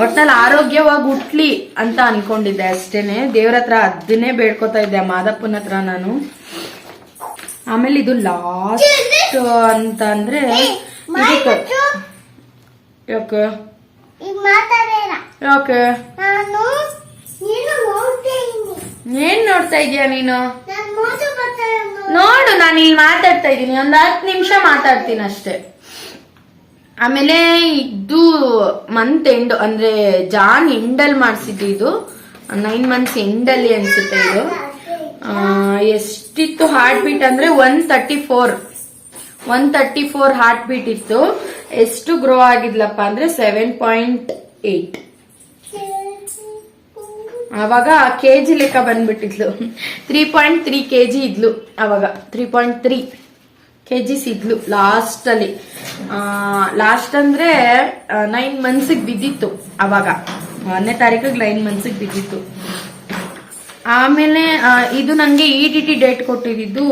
ಒಟ್ನಲ್ಲಿ ಆರೋಗ್ಯವಾಗಿ ಹುಟ್ಲಿ ಅಂತ ಅನ್ಕೊಂಡಿದ್ದೆ ಅಷ್ಟೇನೆ. ದೇವ್ರ ಹತ್ರ ಅದನ್ನೇ ಬೇಡ್ಕೊತಾ ಇದ್ದೆ ಮಾದಪ್ಪನ ಹತ್ರ ನಾನು. ಆಮೇಲೆ ಇದು ಲಾಸ್ಟ್ ಅಂತ ಅಂದ್ರೆ ಯಾಕೆ? ಯಾಕೆ? ಏನ್ ನೋಡ್ತಾ ಇದೀಯ ನೀನು? ನೋಡು ನಾನು ಇಲ್ಲಿ ಮಾತಾಡ್ತಾ ಇದ್ದೀನಿ. ಒಂದು ಹತ್ತು ನಿಮಿಷ ಮಾತಾಡ್ತೀನಿ ಅಷ್ಟೇ. ಆಮೇಲೆ ಇದು ಮಂತ್ ಎಂಡ್ ಅಂದ್ರೆ ಜಾನ್ ಎಂಡಲ್ ಮಾಡಿಸಿದ್ದು ಇದು. ನೈನ್ ಮಂತ್ಸ್ ಎಂಡಲ್ಲಿ ಅನ್ಸುತ್ತೆ ಇದು. ಎಷ್ಟಿತ್ತು ಹಾರ್ಟ್ ಬೀಟ್ ಅಂದ್ರೆ one thirty four one thirty four heart beat ಇತ್ತು. ಎಷ್ಟು ಗ್ರೋ ಆಗಿದ್ಲಪ್ಪ ಅಂದ್ರೆ ಸೆವೆನ್ ಪಾಯಿಂಟ್ ಏಟ್ ಅವಾಗ ಕೆ ಜಿ ಲೆಕ್ಕ ಬಂದ್ಬಿಟ್ಟಿದ್ಲು. Three point three K G ಇದ್ಲು ಅವಾಗ. Three point three K Gs ಇದ್ಲು ಲಾಸ್ಟ್ ಅಲ್ಲಿ ಲಾಸ್ಟ್ ಅಂದ್ರೆ ನೈನ್ ಮಂತ್ಸಿಗೆ ಬಿದ್ದಿತ್ತು ಅವಾಗ. ಒಂದನೇ ತಾರೀಕಿಗೆ ನೈನ್ ಮಂತ್ಸಿಗೆ ಬಿದ್ದಿತ್ತು. ಆಮೇಲೆ ಇದು ನಂಗೆ ಇ ಟಿ ಟಿ ಡೇಟ್ ಕೊಟ್ಟಿದ್ದು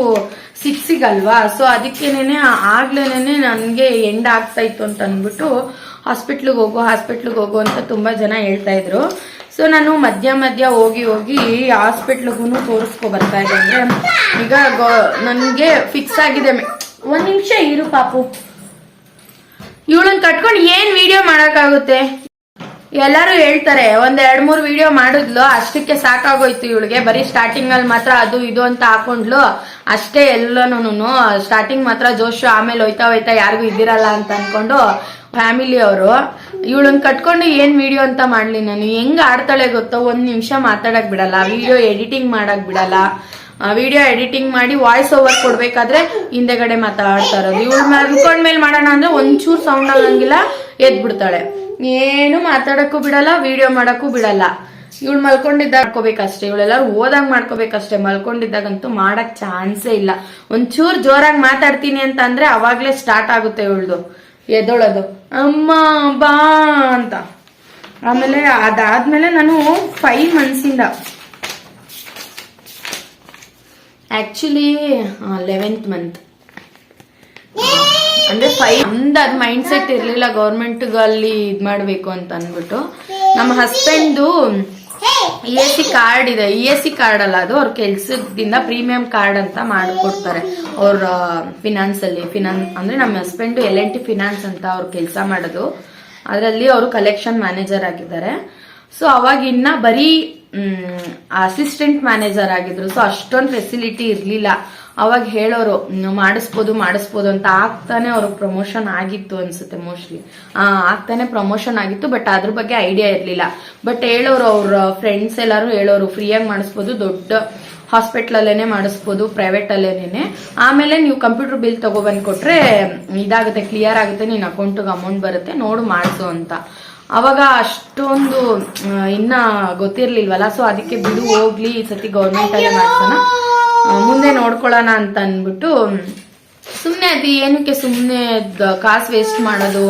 ಸಿಕ್ಸಿಗಲ್ವಾ ಸೊ ಅದಕ್ಕೇನೆ ಆಗ್ಲೇನೆ ನನಗೆ ಎಂಡ್ ಆಗ್ತಾ ಇತ್ತು ಅಂತ ಅಂದ್ಬಿಟ್ಟು ಹಾಸ್ಪಿಟ್ಲಿಗೆ ಹೋಗು ಹಾಸ್ಪಿಟ್ಲಿಗೆ ಹೋಗು ಅಂತ ತುಂಬಾ ಜನ ಹೇಳ್ತಾ ಇದ್ರು. ಸೊ ನಾನು ಮಧ್ಯ ಮಧ್ಯ ಹೋಗಿ ಹೋಗಿ ಹಾಸ್ಪಿಟ್ಲಿಗೂ ತೋರಿಸ್ಕೊ ಬರ್ತಾ ಇದೆ ಅಂದ್ರೆ, ಈಗ ನನಗೆ ಫಿಕ್ಸ್ ಆಗಿದೆ ಒಂದ್ ನಿಮಿಷ ಇರು ಪಾಪು. ಇವಳನ್ನ ಕಟ್ಕೊಂಡು ಏನ್ ವಿಡಿಯೋ ಮಾಡಕ್ಕಾಗುತ್ತೆ? ಎಲ್ಲರೂ ಹೇಳ್ತಾರೆ, ಒಂದ್ ಎರಡ್ ಮೂರ್ ವಿಡಿಯೋ ಮಾಡಿದ್ಲು, ಅಷ್ಟಕ್ಕೆ ಸಾಕಾಗೋಯ್ತು ಇವಳಿಗೆ. ಬರೀ ಸ್ಟಾರ್ಟಿಂಗ್ ಅಲ್ಲಿ ಮಾತ್ರ ಅದು ಇದು ಅಂತ ಹಾಕೊಂಡ್ಲು. ಅಷ್ಟೇ ಎಲ್ಲನೂ ಸ್ಟಾರ್ಟಿಂಗ್ ಮಾತ್ರ ಜೋಶು ಆಮೇಲೆ ಹೋಯ್ತಾ ಹೋಯ್ತಾ ಯಾರಿಗೂ ಇದ್ದಿರಲ್ಲ ಅಂತ ಅನ್ಕೊಂಡು ಫ್ಯಾಮಿಲಿ ಅವರು ಇವಳನ್ನ ಕಟ್ಕೊಂಡು ಏನ್ ವಿಡಿಯೋ ಅಂತ ಮಾಡ್ಲಿ ನಾನು? ಹೆಂಗ್ ಆಡ್ತಾಳೆ ಗೊತ್ತೋ? ಒಂದ್ ನಿಮಿಷ ಮಾತಾಡಕ್ ಬಿಡಲ್ಲ. ವಿಡಿಯೋ ಎಡಿಟಿಂಗ್ ಮಾಡಕ್ ಬಿಡಲ್ಲ. ವಿಡಿಯೋ ಎಡಿಟಿಂಗ್ ಮಾಡಿ ವಾಯ್ಸ್ ಓವರ್ ಕೊಡ್ಬೇಕಾದ್ರೆ ಹಿಂದೆಗಡೆ ಮಾತಾಡ್ತಾ ಇರೋದು. ಇವಳು ಅನ್ಕೊಂಡ್ಮೇಲೆ ಮಾಡೋಣ ಅಂದ್ರೆ ಒಂಚೂರು ಸೌಂಡ್ ಆಗಂಗಿಲ್ಲ ಎದ್ ಬಿಡ್ತಾಳೆ ಏನು ಮಾತಾಡಕ್ಕೂ ಬಿಡಲ್ಲ ವಿಡಿಯೋ ಮಾಡಕ್ಕೂ ಬಿಡಲ್ಲ. ಇವಳು ಮಲ್ಕೊಂಡಿದ್ದಾಗ ಮಾಡ್ಕೋಬೇಕಷ್ಟೇ, ಇವಳೆಲ್ಲರೂ ಓದಾಗ ಮಾಡ್ಕೋಬೇಕಷ್ಟೇ. ಮಲ್ಕೊಂಡಿದ್ದಾಗಂತೂ ಮಾಡಕ್ ಚಾನ್ಸೇ ಇಲ್ಲ. ಒಂಚೂರು ಜೋರಾಗಿ ಮಾತಾಡ್ತೀನಿ ಅಂತ ಅಂದ್ರೆ ಅವಾಗ್ಲೇ ಸ್ಟಾರ್ಟ್ ಆಗುತ್ತೆ ಇವಳ್ದು. ಎದೊಳದು ಅಮ್ಮ, ಬಾ ಅಂತ. ಆಮೇಲೆ ಅದಾದ್ಮೇಲೆ ನಾನು ಫೈವ್ ಮಂತ್ಸಿಂದ ಆಕ್ಚುಲಿ ಲೆವೆಂತ್ ಮಂತ್ ಅಂದ್ರೆ ಫೈ ನಮ್ದು ಅದು ಮೈಂಡ್ ಸೆಟ್ ಇರ್ಲಿಲ್ಲ ಗೌರ್ಮೆಂಟ್ ಅಲ್ಲಿ ಇದ್ ಮಾಡ್ಬೇಕು ಅಂತ ಅನ್ಬಿಟ್ಟು ನಮ್ಮ husband E S C card ಇದೆ. ಇ ಎಸ್ ಸಿ ಕಾರ್ಡ್ ಅಲ್ಲ ಅದು. ಅವ್ರ ಕೆಲ್ಸದಿಂದ ಪ್ರೀಮಿಯಂ ಕಾರ್ಡ್ ಅಂತ ಮಾಡಿಕೊಡ್ತಾರೆ. ಅವ್ರ ಫಿನಾನ್ಸ್ ಅಲ್ಲಿ. ಫಿನಾನ್ ಅಂದ್ರೆ ನಮ್ಮ husband L N T finance ಅಂತ ಅವ್ರು ಕೆಲಸ ಮಾಡೋದು. ಅದರಲ್ಲಿ ಅವರು ಕಲೆಕ್ಷನ್ ಮ್ಯಾನೇಜರ್ ಆಗಿದ್ದಾರೆ. ಸೊ ಅವಾಗ ಇನ್ನ ಬರೀ ಅಸಿಸ್ಟೆಂಟ್ ಮ್ಯಾನೇಜರ್ ಆಗಿದ್ರು. ಸೊ ಅಷ್ಟೊಂದು ಫೆಸಿಲಿಟಿ ಇರ್ಲಿಲ್ಲ. ಅವಾಗ ಹೇಳೋರು "ನೀವು ಮಾಡಿಸ್ಬೋದು ಮಾಡಿಸ್ಬೋದು ಅಂತ ಆಗ್ತಾನೆ ಅವ್ರಿಗೆ ಪ್ರಮೋಷನ್ ಆಗಿತ್ತು ಅನ್ಸುತ್ತೆ ಮೋಸ್ಟ್ಲಿ ಆಗ್ತಾನೆ ಪ್ರಮೋಷನ್ ಆಗಿತ್ತು ಬಟ್ ಅದ್ರ ಬಗ್ಗೆ ಐಡಿಯಾ ಇರ್ಲಿಲ್ಲ. ಬಟ್ ಹೇಳೋರು ಅವ್ರ ಫ್ರೆಂಡ್ಸ್ ಎಲ್ಲರೂ ಹೇಳೋರು ಫ್ರೀಯಾಗಿ ಮಾಡಿಸ್ಬೋದು, ದೊಡ್ಡ ಹಾಸ್ಪಿಟಲ್ ಅಲ್ಲೇನೆ ಮಾಡಿಸ್ಬೋದು ಪ್ರೈವೇಟ್ ಅಲ್ಲೇನೆ ಆಮೇಲೆ ನೀವು ಕಂಪ್ಯೂಟರ್ ಬಿಲ್ ತಗೋಬಂದ್ ಕೊಟ್ರೆ ಇದಾಗುತ್ತೆ ಕ್ಲಿಯರ್ ಆಗುತ್ತೆ, ನಿನ್ ಅಕೌಂಟ್ಗೆ ಅಮೌಂಟ್ ಬರುತ್ತೆ, ನೋಡು ಮಾಡಿಸು ಅಂತ. ಅವಾಗ ಅಷ್ಟೊಂದು ಇನ್ನ ಗೊತ್ತಿರ್ಲಿಲ್ವಲ್ಲ ಸೊ ಅದಕ್ಕೆ ಬಿಡು, ಹೋಗ್ಲಿ, ಈ ಸತಿ ಗೌರ್ಮೆಂಟ್ ಅಲ್ಲೇ ಮಾಡ್ಸೋಣ. ಮುಂದೆ ನೋಡ್ಕೊಳ್ಳೋಣ ಅಂತ ಅಂದ್ಬಿಟ್ಟು ಸುಮ್ಮನೆ ಅದು, ಏನಕ್ಕೆ ಸುಮ್ಮನೆ ಕಾಸು ವೇಸ್ಟ್ ಮಾಡೋದು?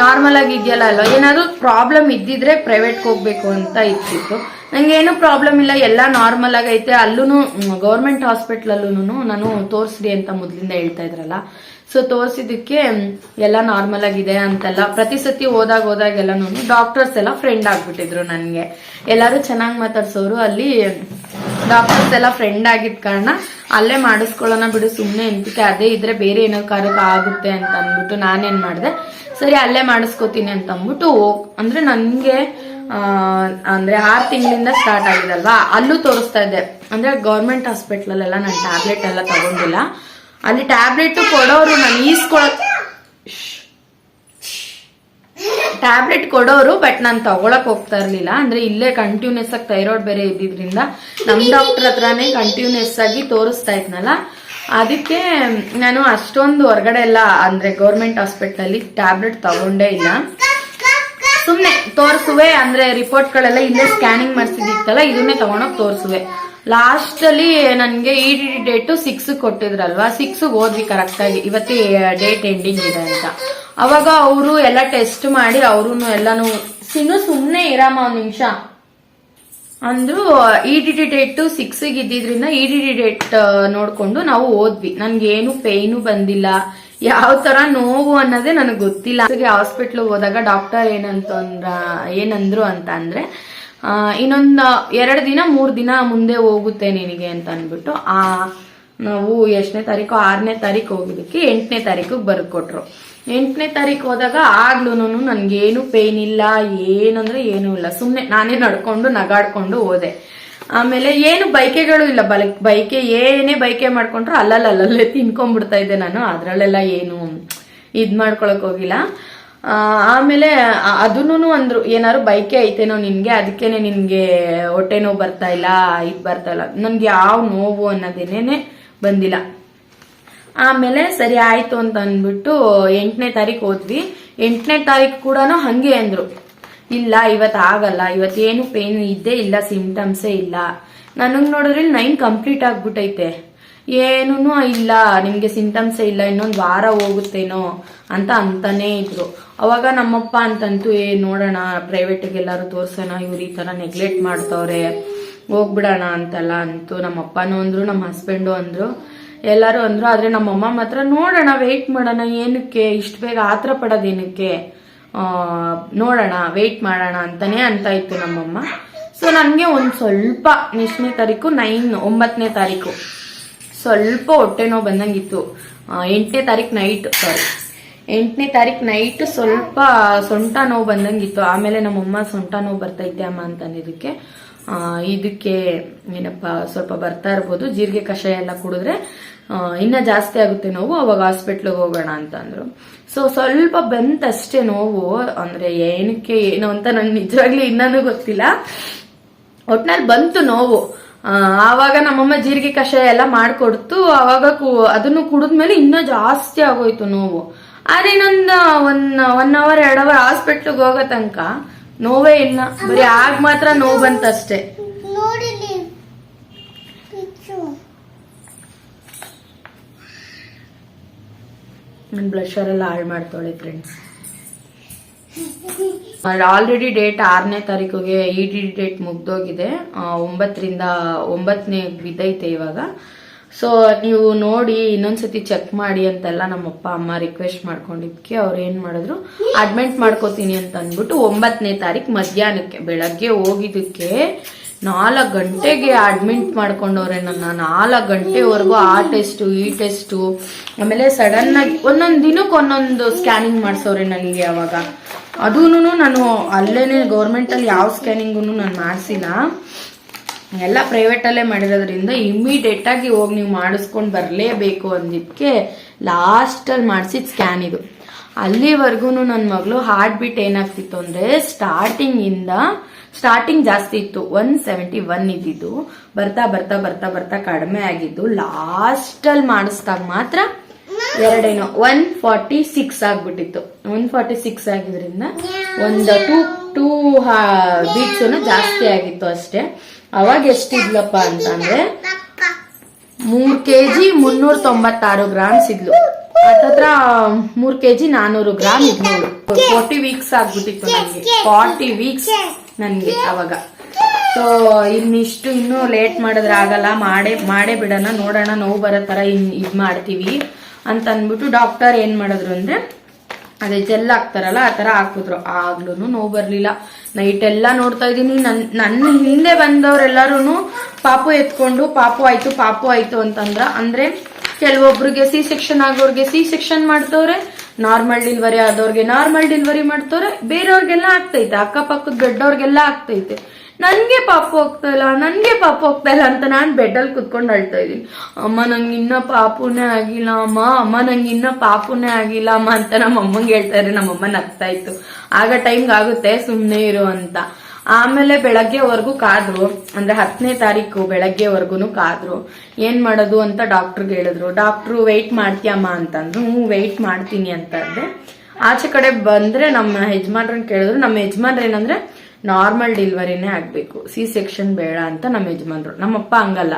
ನಾರ್ಮಲ್ ಆಗಿ ಇದೆಯಲ್ಲ ಅಲ್ವ? ಏನಾದರೂ ಪ್ರಾಬ್ಲಮ್ ಇದ್ದಿದ್ರೆ ಪ್ರೈವೇಟ್ಗೆ ಹೋಗ್ಬೇಕು ಅಂತ ಇತ್ತಿತ್ತು ನಂಗೆ ಏನು ಪ್ರಾಬ್ಲಮ್ ಇಲ್ಲ, ಎಲ್ಲ ನಾರ್ಮಲ್ ಆಗೈತೆ ಅಲ್ಲೂ ಗೌರ್ಮೆಂಟ್ ಹಾಸ್ಪಿಟ್ಲಲ್ಲೂ ನಾನು ತೋರಿಸ್ರಿ ಅಂತ ಮೊದಲಿಂದ ಹೇಳ್ತಾ ಇದ್ರಲ್ಲ. ಸೊ ತೋರಿಸಿದ್ದಕ್ಕೆ ಎಲ್ಲ ನಾರ್ಮಲ್ ಆಗಿದೆ ಅಂತೆಲ್ಲ ಪ್ರತಿ ಸತಿ ಹೋದಾಗ ಹೋದಾಗೆಲ್ಲ ಡಾಕ್ಟರ್ಸ್ ಎಲ್ಲ ಫ್ರೆಂಡ್ ಆಗ್ಬಿಟ್ಟಿದ್ರು ನನಗೆ. ಎಲ್ಲರೂ ಚೆನ್ನಾಗಿ ಮಾತಾಡ್ಸೋರು ಅಲ್ಲಿ ಡಾಕ್ಟರ್ಸ್ ಎಲ್ಲ ಫ್ರೆಂಡ್ ಆಗಿದ್ ಕಾರಣ ಅಲ್ಲೇ ಮಾಡಿಸ್ಕೊಳ್ಳೋಣ ಬಿಡು ಸುಮ್ಮನೆ ಎಂತಕ್ಕೆ ಅದೇ ಇದ್ರೆ ಬೇರೆ ಏನೋ ಕಾರಕ್ಕೆ ಆಗುತ್ತೆ ಅಂತ ಅಂದ್ಬಿಟ್ಟು ನಾನೇನ್ ಮಾಡಿದೆ. ಸರಿ, ಅಲ್ಲೇ ಮಾಡಿಸ್ಕೋತೀನಿ ಅಂತ ಅಂದ್ಬಿಟ್ಟು ಅಂದ್ರೆ ನನ್ಗೆ ಅಂದ್ರೆ ಆರ್ ತಿಂಗಳಿಂದ ಸ್ಟಾರ್ಟ್ ಆಗಿದಲ್ವಾ? ಅಲ್ಲೂ ತೋರಿಸ್ತಾ ಇದ್ದೆ. ಅಂದ್ರೆ ಗೌರ್ಮೆಂಟ್ ಹಾಸ್ಪಿಟ್ಲಲ್ಲೆಲ್ಲ ನಾನು ಟ್ಯಾಬ್ಲೆಟ್ ಎಲ್ಲ ತಗೊಂಡಿಲ್ಲ. ಅಲ್ಲಿ ಟ್ಯಾಬ್ಲೆಟ್ ಕೊಡೋರು ನಾನು ಈಸ್ಕೊಳಕ್ ಟ್ಯಾಬ್ಲೆಟ್ ಕೊಡೋರು ಬಟ್ ನಾನು ತಗೊಳಕ್ ಹೋಗ್ತಾ ಇರ್ಲಿಲ್ಲ. ಅಂದ್ರೆ ಇಲ್ಲೇ ಕಂಟಿನ್ಯೂಸ್ ಆಗಿ ಥೈರಾಯ್ಡ್ ಬೇರೆ ಇದ್ದಿದ್ರಿಂದ ನಮ್ ಡಾಕ್ಟರ್ ಹತ್ರನೇ ಕಂಟಿನ್ಯೂಸ್ ಆಗಿ ತೋರಿಸ್ತಾ ಇದ್ನಲ್ಲ. ಅದಕ್ಕೆ ನಾನು ಅಷ್ಟೊಂದು ಹೊರಗಡೆ ಎಲ್ಲ, ಅಂದ್ರೆ ಗೌರ್ಮೆಂಟ್ ಹಾಸ್ಪಿಟಲ್ ಅಲ್ಲಿ ಟ್ಯಾಬ್ಲೆಟ್ ತಗೊಂಡೇ ಇಲ್ಲ. ಸುಮ್ನೆ ತೋರಿಸುವೆ, ಅಂದ್ರೆ ರಿಪೋರ್ಟ್ ಗಳೆಲ್ಲ ಇಲ್ಲೇ ಸ್ಕ್ಯಾನಿಂಗ್ ಮಾಡಿಸಿದಿತ್ತಲ್ಲ ಇದನ್ನೇ ತಗೊಂಡೋಗಿ ತೋರಿಸುವೆ. ಲಾಸ್ಟ್ ಅಲ್ಲಿ ನನ್ಗೆ ಈ ಡೇಟ್ ಸಿಕ್ಸ್ ಕೊಟ್ಟಿದ್ರಲ್ವಾ? ಸಿಕ್ಸ್ ಓದ್ವಿ ಕರೆಕ್ಟ್ ಆಗಿ. ಇವತ್ತೇ ಡೇಟ್ ಎಂಡಿಂಗ್ ಇದೆ ಅಂತ. ಅವಾಗ ಅವರು ಎಲ್ಲ ಟೆಸ್ಟ್ ಮಾಡಿ ಅವರು ಎಲ್ಲಾನು ಸಿನ್ನು ಸುಮ್ನೆ ಇರಮ್ಮ ಒಂದ್ ನಿಮಿಷ. ಅಂದ್ರು E D D date six ಇದ್ದಿದ್ರಿಂದ E D D date ನೋಡ್ಕೊಂಡು ನಾವು ಓದ್ವಿ. ನನ್ಗೆ ಏನು ಪೇಯ್ನು ಬಂದಿಲ್ಲ. ಯಾವ ತರ ನೋವು ಅನ್ನೋದೇ ನನಗೆ ಗೊತ್ತಿಲ್ಲ. ಹಾಸ್ಪಿಟ್ಲ್ ಹೋದಾಗ ಡಾಕ್ಟರ್ ಏನಂತಂದ್ರ, ಏನಂದ್ರು ಅಂತ ಅಂದ್ರೆ ಇನ್ನೊಂದ್ ಎರಡು ದಿನ, ಮೂರು ದಿನ ಮುಂದೆ ಹೋಗುತ್ತೆ ನಿನಗೆ ಅಂತ ಅಂದ್ಬಿಟ್ಟು ಆ, ನಾವು ಎಷ್ಟನೇ ತಾರೀಕು, ಆರನೇ ತಾರೀಕು ಹೋಗಿದ್ದಕ್ಕೆ ಎಂಟನೇ ತಾರೀಕಿಗೆ ಬರ್ಕೊಟ್ರು. ಎಂಟನೇ ತಾರೀಕು ಹೋದಾಗ ಆಗ್ಲೂ ನನಗೇನು ಪೇನ್ ಇಲ್ಲ, ಏನಂದ್ರೆ ಏನೂ ಇಲ್ಲ. ಸುಮ್ಮನೆ ನಾನೇ ನಡ್ಕೊಂಡು, ನಗಾಡ್ಕೊಂಡು ಹೋದೆ. ಆಮೇಲೆ ಏನು ಬೈಕೆಗಳು ಇಲ್ಲ ಬೈಕೆ ಏನೇ ಬೈಕೆ ಮಾಡ್ಕೊಂಡ್ರು ಅಲ್ಲಲ್ಲ ಅಲ್ಲಲ್ಲೇ ತಿನ್ಕೊಂಡ್ಬಿಡ್ತಾ ಇದ್ದೆ ನಾನು. ಅದರಲ್ಲೆಲ್ಲ ಏನು ಇದ್ ಮಾಡ್ಕೊಳಕ್ ಹೋಗಿಲ್ಲ. ಆಮೇಲೆ ಅದನ್ನು ಅಂದ್ರು ಏನಾದ್ರು ಬೈಕೆ ಐತೇನೋ ನಿನ್ಗೆ ಅದಕ್ಕೇನೆ ನಿನ್ಗೆ ಹೊಟ್ಟೆ ನೋವು ಬರ್ತಾ ಇಲ್ಲ, ಇದು ಬರ್ತಾ ಇಲ್ಲ, ನನ್ಗೆ ಯಾವ ನೋವು ಅನ್ನೋದೇನೇನೆ ಬಂದಿಲ್ಲ. ಆಮೇಲೆ ಸರಿ ಆಯ್ತು ಅಂತ ಅಂದ್ಬಿಟ್ಟು ಎಂಟನೇ ತಾರೀಕು ಹೋದ್ವಿ. ಎಂಟನೇ ತಾರೀಕು ಕೂಡ ಹಂಗೆ ಅಂದ್ರು. ಇಲ್ಲ ಇವತ್ತು ಆಗಲ್ಲ, ಇವತ್ತೇನು ಪೇನ್ ಇದ್ದೇ ಇಲ್ಲ ಸಿಂಟಮ್ಸೇ ಇಲ್ಲ. ನನಗ್ ನೋಡಿದ್ರೆ ನೈನ್ ಕಂಪ್ಲೀಟ್ ಆಗ್ಬಿಟ್ಟೈತೆ ಏನೂ ಇಲ್ಲ, ನಿಮಗೆ ಸಿಂಟಮ್ಸೇ ಇಲ್ಲ, ಇನ್ನೊಂದು ವಾರ ಹೋಗುತ್ತೇನೋ ಅಂತ ಅಂತಾನೇ ಇದ್ರು. ಅವಾಗ ನಮ್ಮಪ್ಪ ಅಂತಂತೂ, ಏ, ನೋಡೋಣ ಪ್ರೈವೇಟ್ಗೆಲ್ಲಾರು ತೋರ್ಸೋಣ, ಇವ್ರು ಈ ತರ ನೆಗ್ಲೆಕ್ಟ್ ಮಾಡ್ತವ್ರೆ, ಹೋಗ್ಬಿಡೋಣ ಅಂತಲ್ಲ ಅಂತು ನಮ್ಮ ಅಪ್ಪನೂ ಅಂದ್ರು ನಮ್ಮ ಹಸ್ಬೆಂಡು ಅಂದ್ರು. ಎಲ್ಲರೂ ಅಂದ್ರು, ಆದ್ರೆ ನಮ್ಮಮ್ಮ ಮಾತ್ರ, ನೋಡೋಣ ವೆಯ್ಟ್ ಮಾಡೋಣ, ಏನಕ್ಕೆ, ಇಷ್ಟು ಬೇಗ ಆತರ ಪಡೋದೇನಕ್ಕೆ ನೋಡೋಣ ವೆಯ್ಟ್ ಮಾಡೋಣ ಅಂತಾನೆ ಅಂತ ಇತ್ತು ನಮ್ಮಮ್ಮ. ಸೊ, ನನಗೆ ಒಂದು ಸ್ವಲ್ಪ ಎಷ್ಟನೇ ತಾರೀಕು, ನೈನ್ ಒಂಬತ್ತನೇ ತಾರೀಕು. ಸ್ವಲ್ಪ ಹೊಟ್ಟೆ ನೋವು ಬಂದಂಗಿತ್ತು. ಎಂಟನೇ ತಾರೀಕು ನೈಟ್ ಸಾರಿ ಎಂಟನೇ ತಾರೀಕು ನೈಟ್ ಸ್ವಲ್ಪ ಸೊಂಟ ನೋವು ಬಂದಂಗಿತ್ತು. ಆಮೇಲೆ ನಮ್ಮಮ್ಮ ಸೊಂಟ ನೋವು ಬರ್ತೈತೆ ಅಮ್ಮ ಅಂತಂದಿದ್ದಕ್ಕೆ. ಇದಕ್ಕೆ ಏನಪ್ಪ, ಸ್ವಲ್ಪ ಬರ್ತಾ ಇರ್ಬೋದು. ಜೀರಿಗೆ ಕಷಾಯ ಎಲ್ಲ ಕುಡಿದ್ರೆ ಇನ್ನೂ ಜಾಸ್ತಿ ಆಗುತ್ತೆ ನೋವು. ಅವಾಗ ಹಾಸ್ಪಿಟ್ಲಿಗೆ ಹೋಗೋಣ ಅಂತ ಅಂದರು ಸೊ ಸ್ವಲ್ಪ ಬಂತಷ್ಟೇ ನೋವು. ಅಂದ್ರೆ ಏನಕ್ಕೆ, ಏನು ಅಂತ ನನಗೆ ನಿಜವಾಗ್ಲೂ ಇನ್ನೂ ಗೊತ್ತಿಲ್ಲ. ಒಟ್ನಲ್ಲಿ ಬಂತು ನೋವು. ಆವಾಗ ನಮ್ಮಮ್ಮ ಜೀರಿಗೆ ಕಷಾಯ ಎಲ್ಲ ಮಾಡ್ಕೊಡ್ತು ಆವಾಗ ಅದನ್ನು ಕುಡಿದ್ಮೇಲೆ ಇನ್ನೂ ಜಾಸ್ತಿ ಆಗೋಯ್ತು ನೋವು. ಆದ್ರೆ ಇನ್ನೊಂದು ಒನ್ ಒನ್ ಅವರ್ ಎರಡ್ ಅವರ್ ಹಾಸ್ಪಿಟ್ಲಿಗೆ ಹೋಗೋ ತನಕ ನೋವೇ ಇಲ್ಲ. ಬರೀ ಆಗ ಮಾತ್ರ ನೋವು ಬಂತಷ್ಟೇ. ನನ್ನ ಬ್ಲಷರ್ ಎಲ್ಲ ಹಾಳು ಮಾಡ್ತಾಳೆ ಫ್ರೆಂಡ್ಸ್ ಆಲ್ರೆಡಿ ಡೇಟ್ ಆರನೇ ತಾರೀಕಿಗೆ ಇ ಡಿ ಡೇಟ್ ಮುಗ್ದೋಗಿದೆ. ಒಂಬತ್ತರಿಂದ ಒಂಬತ್ತನೇ ಬಿದ್ದೈತೆ ಇವಾಗ. ಸೊ ನೀವು ನೋಡಿ, ಇನ್ನೊಂದ್ಸತಿ ಚೆಕ್ ಮಾಡಿ ಅಂತೆಲ್ಲ ನಮ್ಮಪ್ಪ, ಅಮ್ಮ ರಿಕ್ವೆಸ್ಟ್ ಮಾಡ್ಕೊಂಡಿದ್ಕೆ ಅವ್ರು ಏನು ಮಾಡಿದ್ರು? ಅಡ್ಮಿಟ್ ಮಾಡ್ಕೋತೀನಿ ಅಂತ ಅಂದ್ಬಿಟ್ಟು ಒಂಬತ್ತನೇ ತಾರೀಕು ಮಧ್ಯಾಹ್ನಕ್ಕೆ, ಬೆಳಗ್ಗೆ ಹೋಗಿದ್ದಕ್ಕೆ ನಾಲ್ಕು ಗಂಟೆಗೆ ಅಡ್ಮಿಟ್ ಮಾಡ್ಕೊಂಡವ್ರೆ ನನ್ನ. ನಾಲ್ಕು ಗಂಟೆವರೆಗೂ ಆ ಟೆಸ್ಟು ಈ ಟೆಸ್ಟು ಆಮೇಲೆ ಸಡನ್ನಾಗಿ ಒಂದೊಂದು ದಿನಕ್ಕೆ ಒಂದೊಂದು ಸ್ಕ್ಯಾನಿಂಗ್ ಮಾಡಿಸೋರೆ ನನಗೆ ಅವಾಗ. ಅದೂ ನಾನು ಅಲ್ಲೇ ಗೌರ್ಮೆಂಟಲ್ಲಿ ಯಾವ ಸ್ಕ್ಯಾನಿಂಗೂ ನಾನು ಮಾಡಿಸಿಲ್ಲ. ಎಲ್ಲ ಪ್ರೈವೇಟಲ್ಲೇ ಮಾಡಿರೋದ್ರಿಂದ ಇಮ್ಮಿಡಿಯೇಟಾಗಿ ಹೋಗಿ ನೀವು ಮಾಡಿಸ್ಕೊಂಡು ಬರಲೇಬೇಕು ಅಂದಿದ್ದಕ್ಕೆ ಲಾಸ್ಟಲ್ಲಿ ಮಾಡಿಸಿದ ಸ್ಕ್ಯಾನ್ ಇದು. ಅಲ್ಲಿವರೆಗೂ ನನ್ನ ಮಗಳು ಹಾರ್ಟ್ ಬೀಟ್ ಏನಾಗ್ತಿತ್ತು ಅಂದ್ರೆ ಸ್ಟಾರ್ಟಿಂಗ್ ಇಂದ ಸ್ಟಾರ್ಟಿಂಗ್ ಜಾಸ್ತಿ ಇತ್ತು. ಒನ್ ಸೆವೆಂಟಿ ಒನ್ ಇದ್ದಿದ್ದು. ಬರ್ತಾ ಬರ್ತಾ ಬರ್ತಾ ಬರ್ತಾ ಕಡಿಮೆ ಆಗಿದ್ದು. ಲಾಸ್ಟಲ್ಲಿ ಮಾಡಿಸ್ದಾಗ ಮಾತ್ರ ಎರಡೇನೋ ಒನ್ ಫಾರ್ಟಿ ಸಿಕ್ಸ್ ಆಗ್ಬಿಟ್ಟಿತ್ತು. ಒನ್ ಫಾರ್ಟಿ ಸಿಕ್ಸ್ ಆಗಿದ್ರಿಂದ ಒಂದು ಟೂ ಟೂ ಬೀಟ್ಸ್ ಜಾಸ್ತಿ ಆಗಿತ್ತು ಅಷ್ಟೇ. ಅವಾಗ ಎಷ್ಟಿದ್ಲಪ್ಪ ಅಂತಂದ್ರೆ ಮೂರ್ ಕೆಜಿ ಮುನ್ನೂರ ತೊಂಬತ್ತಾರು ಗ್ರಾಮ್ಸ್ ಇದ್ಲು. ಹತ್ತತ್ರ ಮೂರ್ ಕೆಜಿ ನಾನೂರು ಗ್ರಾಮ್ ಇದ್ಲು. ಫೋರ್ಟಿ ವೀಕ್ಸ್ ಆಗ್ಬಿಟ್ಟಿತ್ತು ನನಗೆ ಫಾರ್ಟಿ ವೀಕ್ಸ್ ನನ್ಗೆ ಅವಾಗ. ಸೊ ಇನ್ನಿಷ್ಟು ಇನ್ನೂ ಲೇಟ್ ಮಾಡಿದ್ರೆ ಆಗಲ್ಲ. ಮಾಡೇ ಮಾಡೇ ಬಿಡೋಣ, ನೋಡೋಣ, ನೋವು ಬರೋ ತರ ಇನ್ ಇದ್ ಮಾಡ್ತೀವಿ. ಅಂತ ಅಂದ್ಬಿಟ್ಟು ಡಾಕ್ಟರ್ ಏನ್ ಮಾಡಿದ್ರು ಅಂದ್ರೆ ಅದೇ ಜೆಲ್ ಹಾಕ್ತಾರಲ್ಲ, ಆ ತರ ಹಾಕಿದ್ರು. ಆಗ್ಲೂ ನೋವು ಬರ್ಲಿಲ್ಲ. ನೈಟ್ ಎಲ್ಲ ನೋಡ್ತಾ ಇದೀನಿ ನನ್, ನನ್ನ ಹಿಂದೆ ಬಂದವ್ರೆಲ್ಲರೂ ಪಾಪು ಎತ್ಕೊಂಡು, ಪಾಪು ಆಯ್ತು ಪಾಪು ಆಯ್ತು ಅಂತಂದ್ರ, ಅಂದ್ರೆ ಕೆಲವೊಬ್ರಿಗೆ ಸಿ ಸೆಕ್ಷನ್ ಆಗೋರ್ಗೆ ಸಿ ಸೆಕ್ಷನ್ ಮಾಡ್ತವ್ರೆ ನಾರ್ಮಲ್ ಡಿಲ್ವರಿ ಆದವ್ರಿಗೆ ನಾರ್ಮಲ್ ಡಿಲ್ವರಿ ಮಾಡ್ತವ್ರೆ, ಬೇರೆಯವ್ರಿಗೆಲ್ಲ ಆಗ್ತೈತೆ. ಅಕ್ಕಪಕ್ಕದ ಬೆಡ್ಡವ್ರಿಗೆಲ್ಲ ಆಗ್ತೈತೆ. ನನ್ಗೆ ಪಾಪ ಹೋಗ್ತಾ ಇಲ್ಲ, ನನ್ಗೆ ಪಾಪ ಹೋಗ್ತಾ ಇಲ್ಲ ಅಂತ ನಾನ್ ಬೆಡ್ಡಲ್ಲಿ ಕುತ್ಕೊಂಡು ಅಳ್ತಾ ಇದ್ದೀನಿ. ಅಮ್ಮ, ನಂಗೆ ಇನ್ನ ಪಾಪುನೇ ಆಗಿಲ್ಲ, ಅಮ್ಮ ಅಮ್ಮ, ನಂಗೆ ಇನ್ನ ಪಾಪುನೇ ಆಗಿಲ್ಲ, ಅಮ್ಮ ಅಂತ ನಮ್ಮ ಅಮ್ಮಂಗೆ ಹೇಳ್ತಾ ಇದ್ರೆ ನಮ್ಮಮ್ಮ ನಗ್ತಾ ಇತ್ತು. ಆಗ ಟೈಮ್ಗೆ ಆಗುತ್ತೆ, ಸುಮ್ನೆ ಇರು ಅಂತ. ಆಮೇಲೆ ಬೆಳಗ್ಗೆವರೆಗೂ ಕಾದ್ರು, ಅಂದ್ರೆ ಹತ್ತನೇ ತಾರೀಕು ಬೆಳಗ್ಗೆವರೆಗೂ ಕಾದ್ರು. ಏನ್ ಮಾಡೋದು ಅಂತ ಡಾಕ್ಟರ್ಗೆ ಹೇಳಿದ್ರು. ಡಾಕ್ಟ್ರು ವೆಯ್ಟ್ ಮಾಡ್ತೀಯಮ್ಮ ಅಂತಂದ್ರು. ಹ್ಞೂ ವೆಯ್ಟ್ ಮಾಡ್ತೀನಿ ಅಂತ ಅಂದೆ. ಆಚೆ ಕಡೆ ಬಂದ್ರೆ ನಮ್ಮ ಯಜಮಾನ್ರನ್ನ ಕೇಳಿದ್ರು. ನಮ್ಮ ಯಜಮಾನ್ರ ಏನಂದ್ರೆ ನಾರ್ಮಲ್ ಡೆಲಿವರಿನೇ ಆಗ್ಬೇಕು. ಸಿ ಸೆಕ್ಷನ್ ಬೇಡ ಅಂತ ನಮ್ಮ ಯಜಮಾನ್ರು. ನಮ್ಮಪ್ಪ ಹಂಗಲ್ಲ.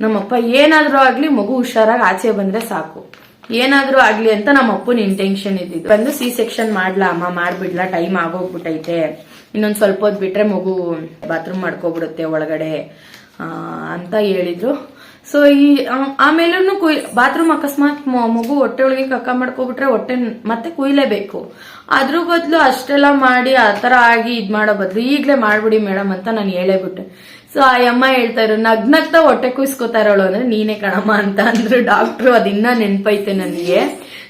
ನಮ್ಮಪ್ಪ ಏನಾದ್ರೂ ಆಗ್ಲಿ ಮಗು ಹುಷಾರಾಗಿ ಆಚೆ ಬಂದ್ರೆ ಸಾಕು. ಏನಾದ್ರೂ ಆಗ್ಲಿ ಅಂತ ನಮ್ಮ ಅಪ್ಪನ ಇಂಟೆನ್ಷನ್ ಇದ್ದಿದ್ದು. ಬಂದು ಸಿ ಸೆಕ್ಷನ್ ಮಾಡ್ಲಾ, ಅಮ್ಮ ಮಾಡ್ಬಿಡ್ಲಾ ಟೈಮ್ ಆಗೋಗ್ಬಿಟ್ಟೈತೆ ಇನ್ನೊಂದ್ ಸ್ವಲ್ಪ ಹೊತ್ ಬಿಟ್ರೆ ಮಗು ಬಾತ್ರೂಮ್ ಮಾಡ್ಕೋಬಿಡುತ್ತೆ ಒಳಗಡೆ ಅಂತ ಹೇಳಿದ್ರು. ಸೊ ಈ ಆಮೇಲೂ ಕುಯ್, ಬಾತ್ರೂಮ್ ಅಕಸ್ಮಾತ್ ಮಗು ಹೊಟ್ಟೆ ಒಳಗೆ ಕಕ್ಕ ಮಾಡ್ಕೊಬಿಟ್ರೆ ಹೊಟ್ಟೆ ಮತ್ತೆ ಕುಯ್ಲೇಬೇಕು. ಅದ್ರ ಬದಲು ಅಷ್ಟೆಲ್ಲ ಮಾಡಿ ಆ ತರ ಆಗಿ ಇದ್ ಮಾಡೋ ಬದಲು ಈಗ್ಲೇ ಮಾಡ್ಬಿಡಿ ಮೇಡಮ್ ಅಂತ ನಾನು ಹೇಳೇಬಿಟ್ಟೆ. ಸೊ ಆ ಅಮ್ಮ ಹೇಳ್ತಾ ಇರೋ ನಗ್ನಗ್ತಾ ಹೊಟ್ಟೆ ಕುಯ್ಸ್ಕೊತಾ ಇರೋಳು ಅಂದ್ರೆ ನೀನೇ ಕಣಮ್ಮ ಅಂತ ಅಂದ್ರು ಡಾಕ್ಟ್ರು ಅದಿನ್ನ ನೆನ್ಪೈತೆ ನನಗೆ.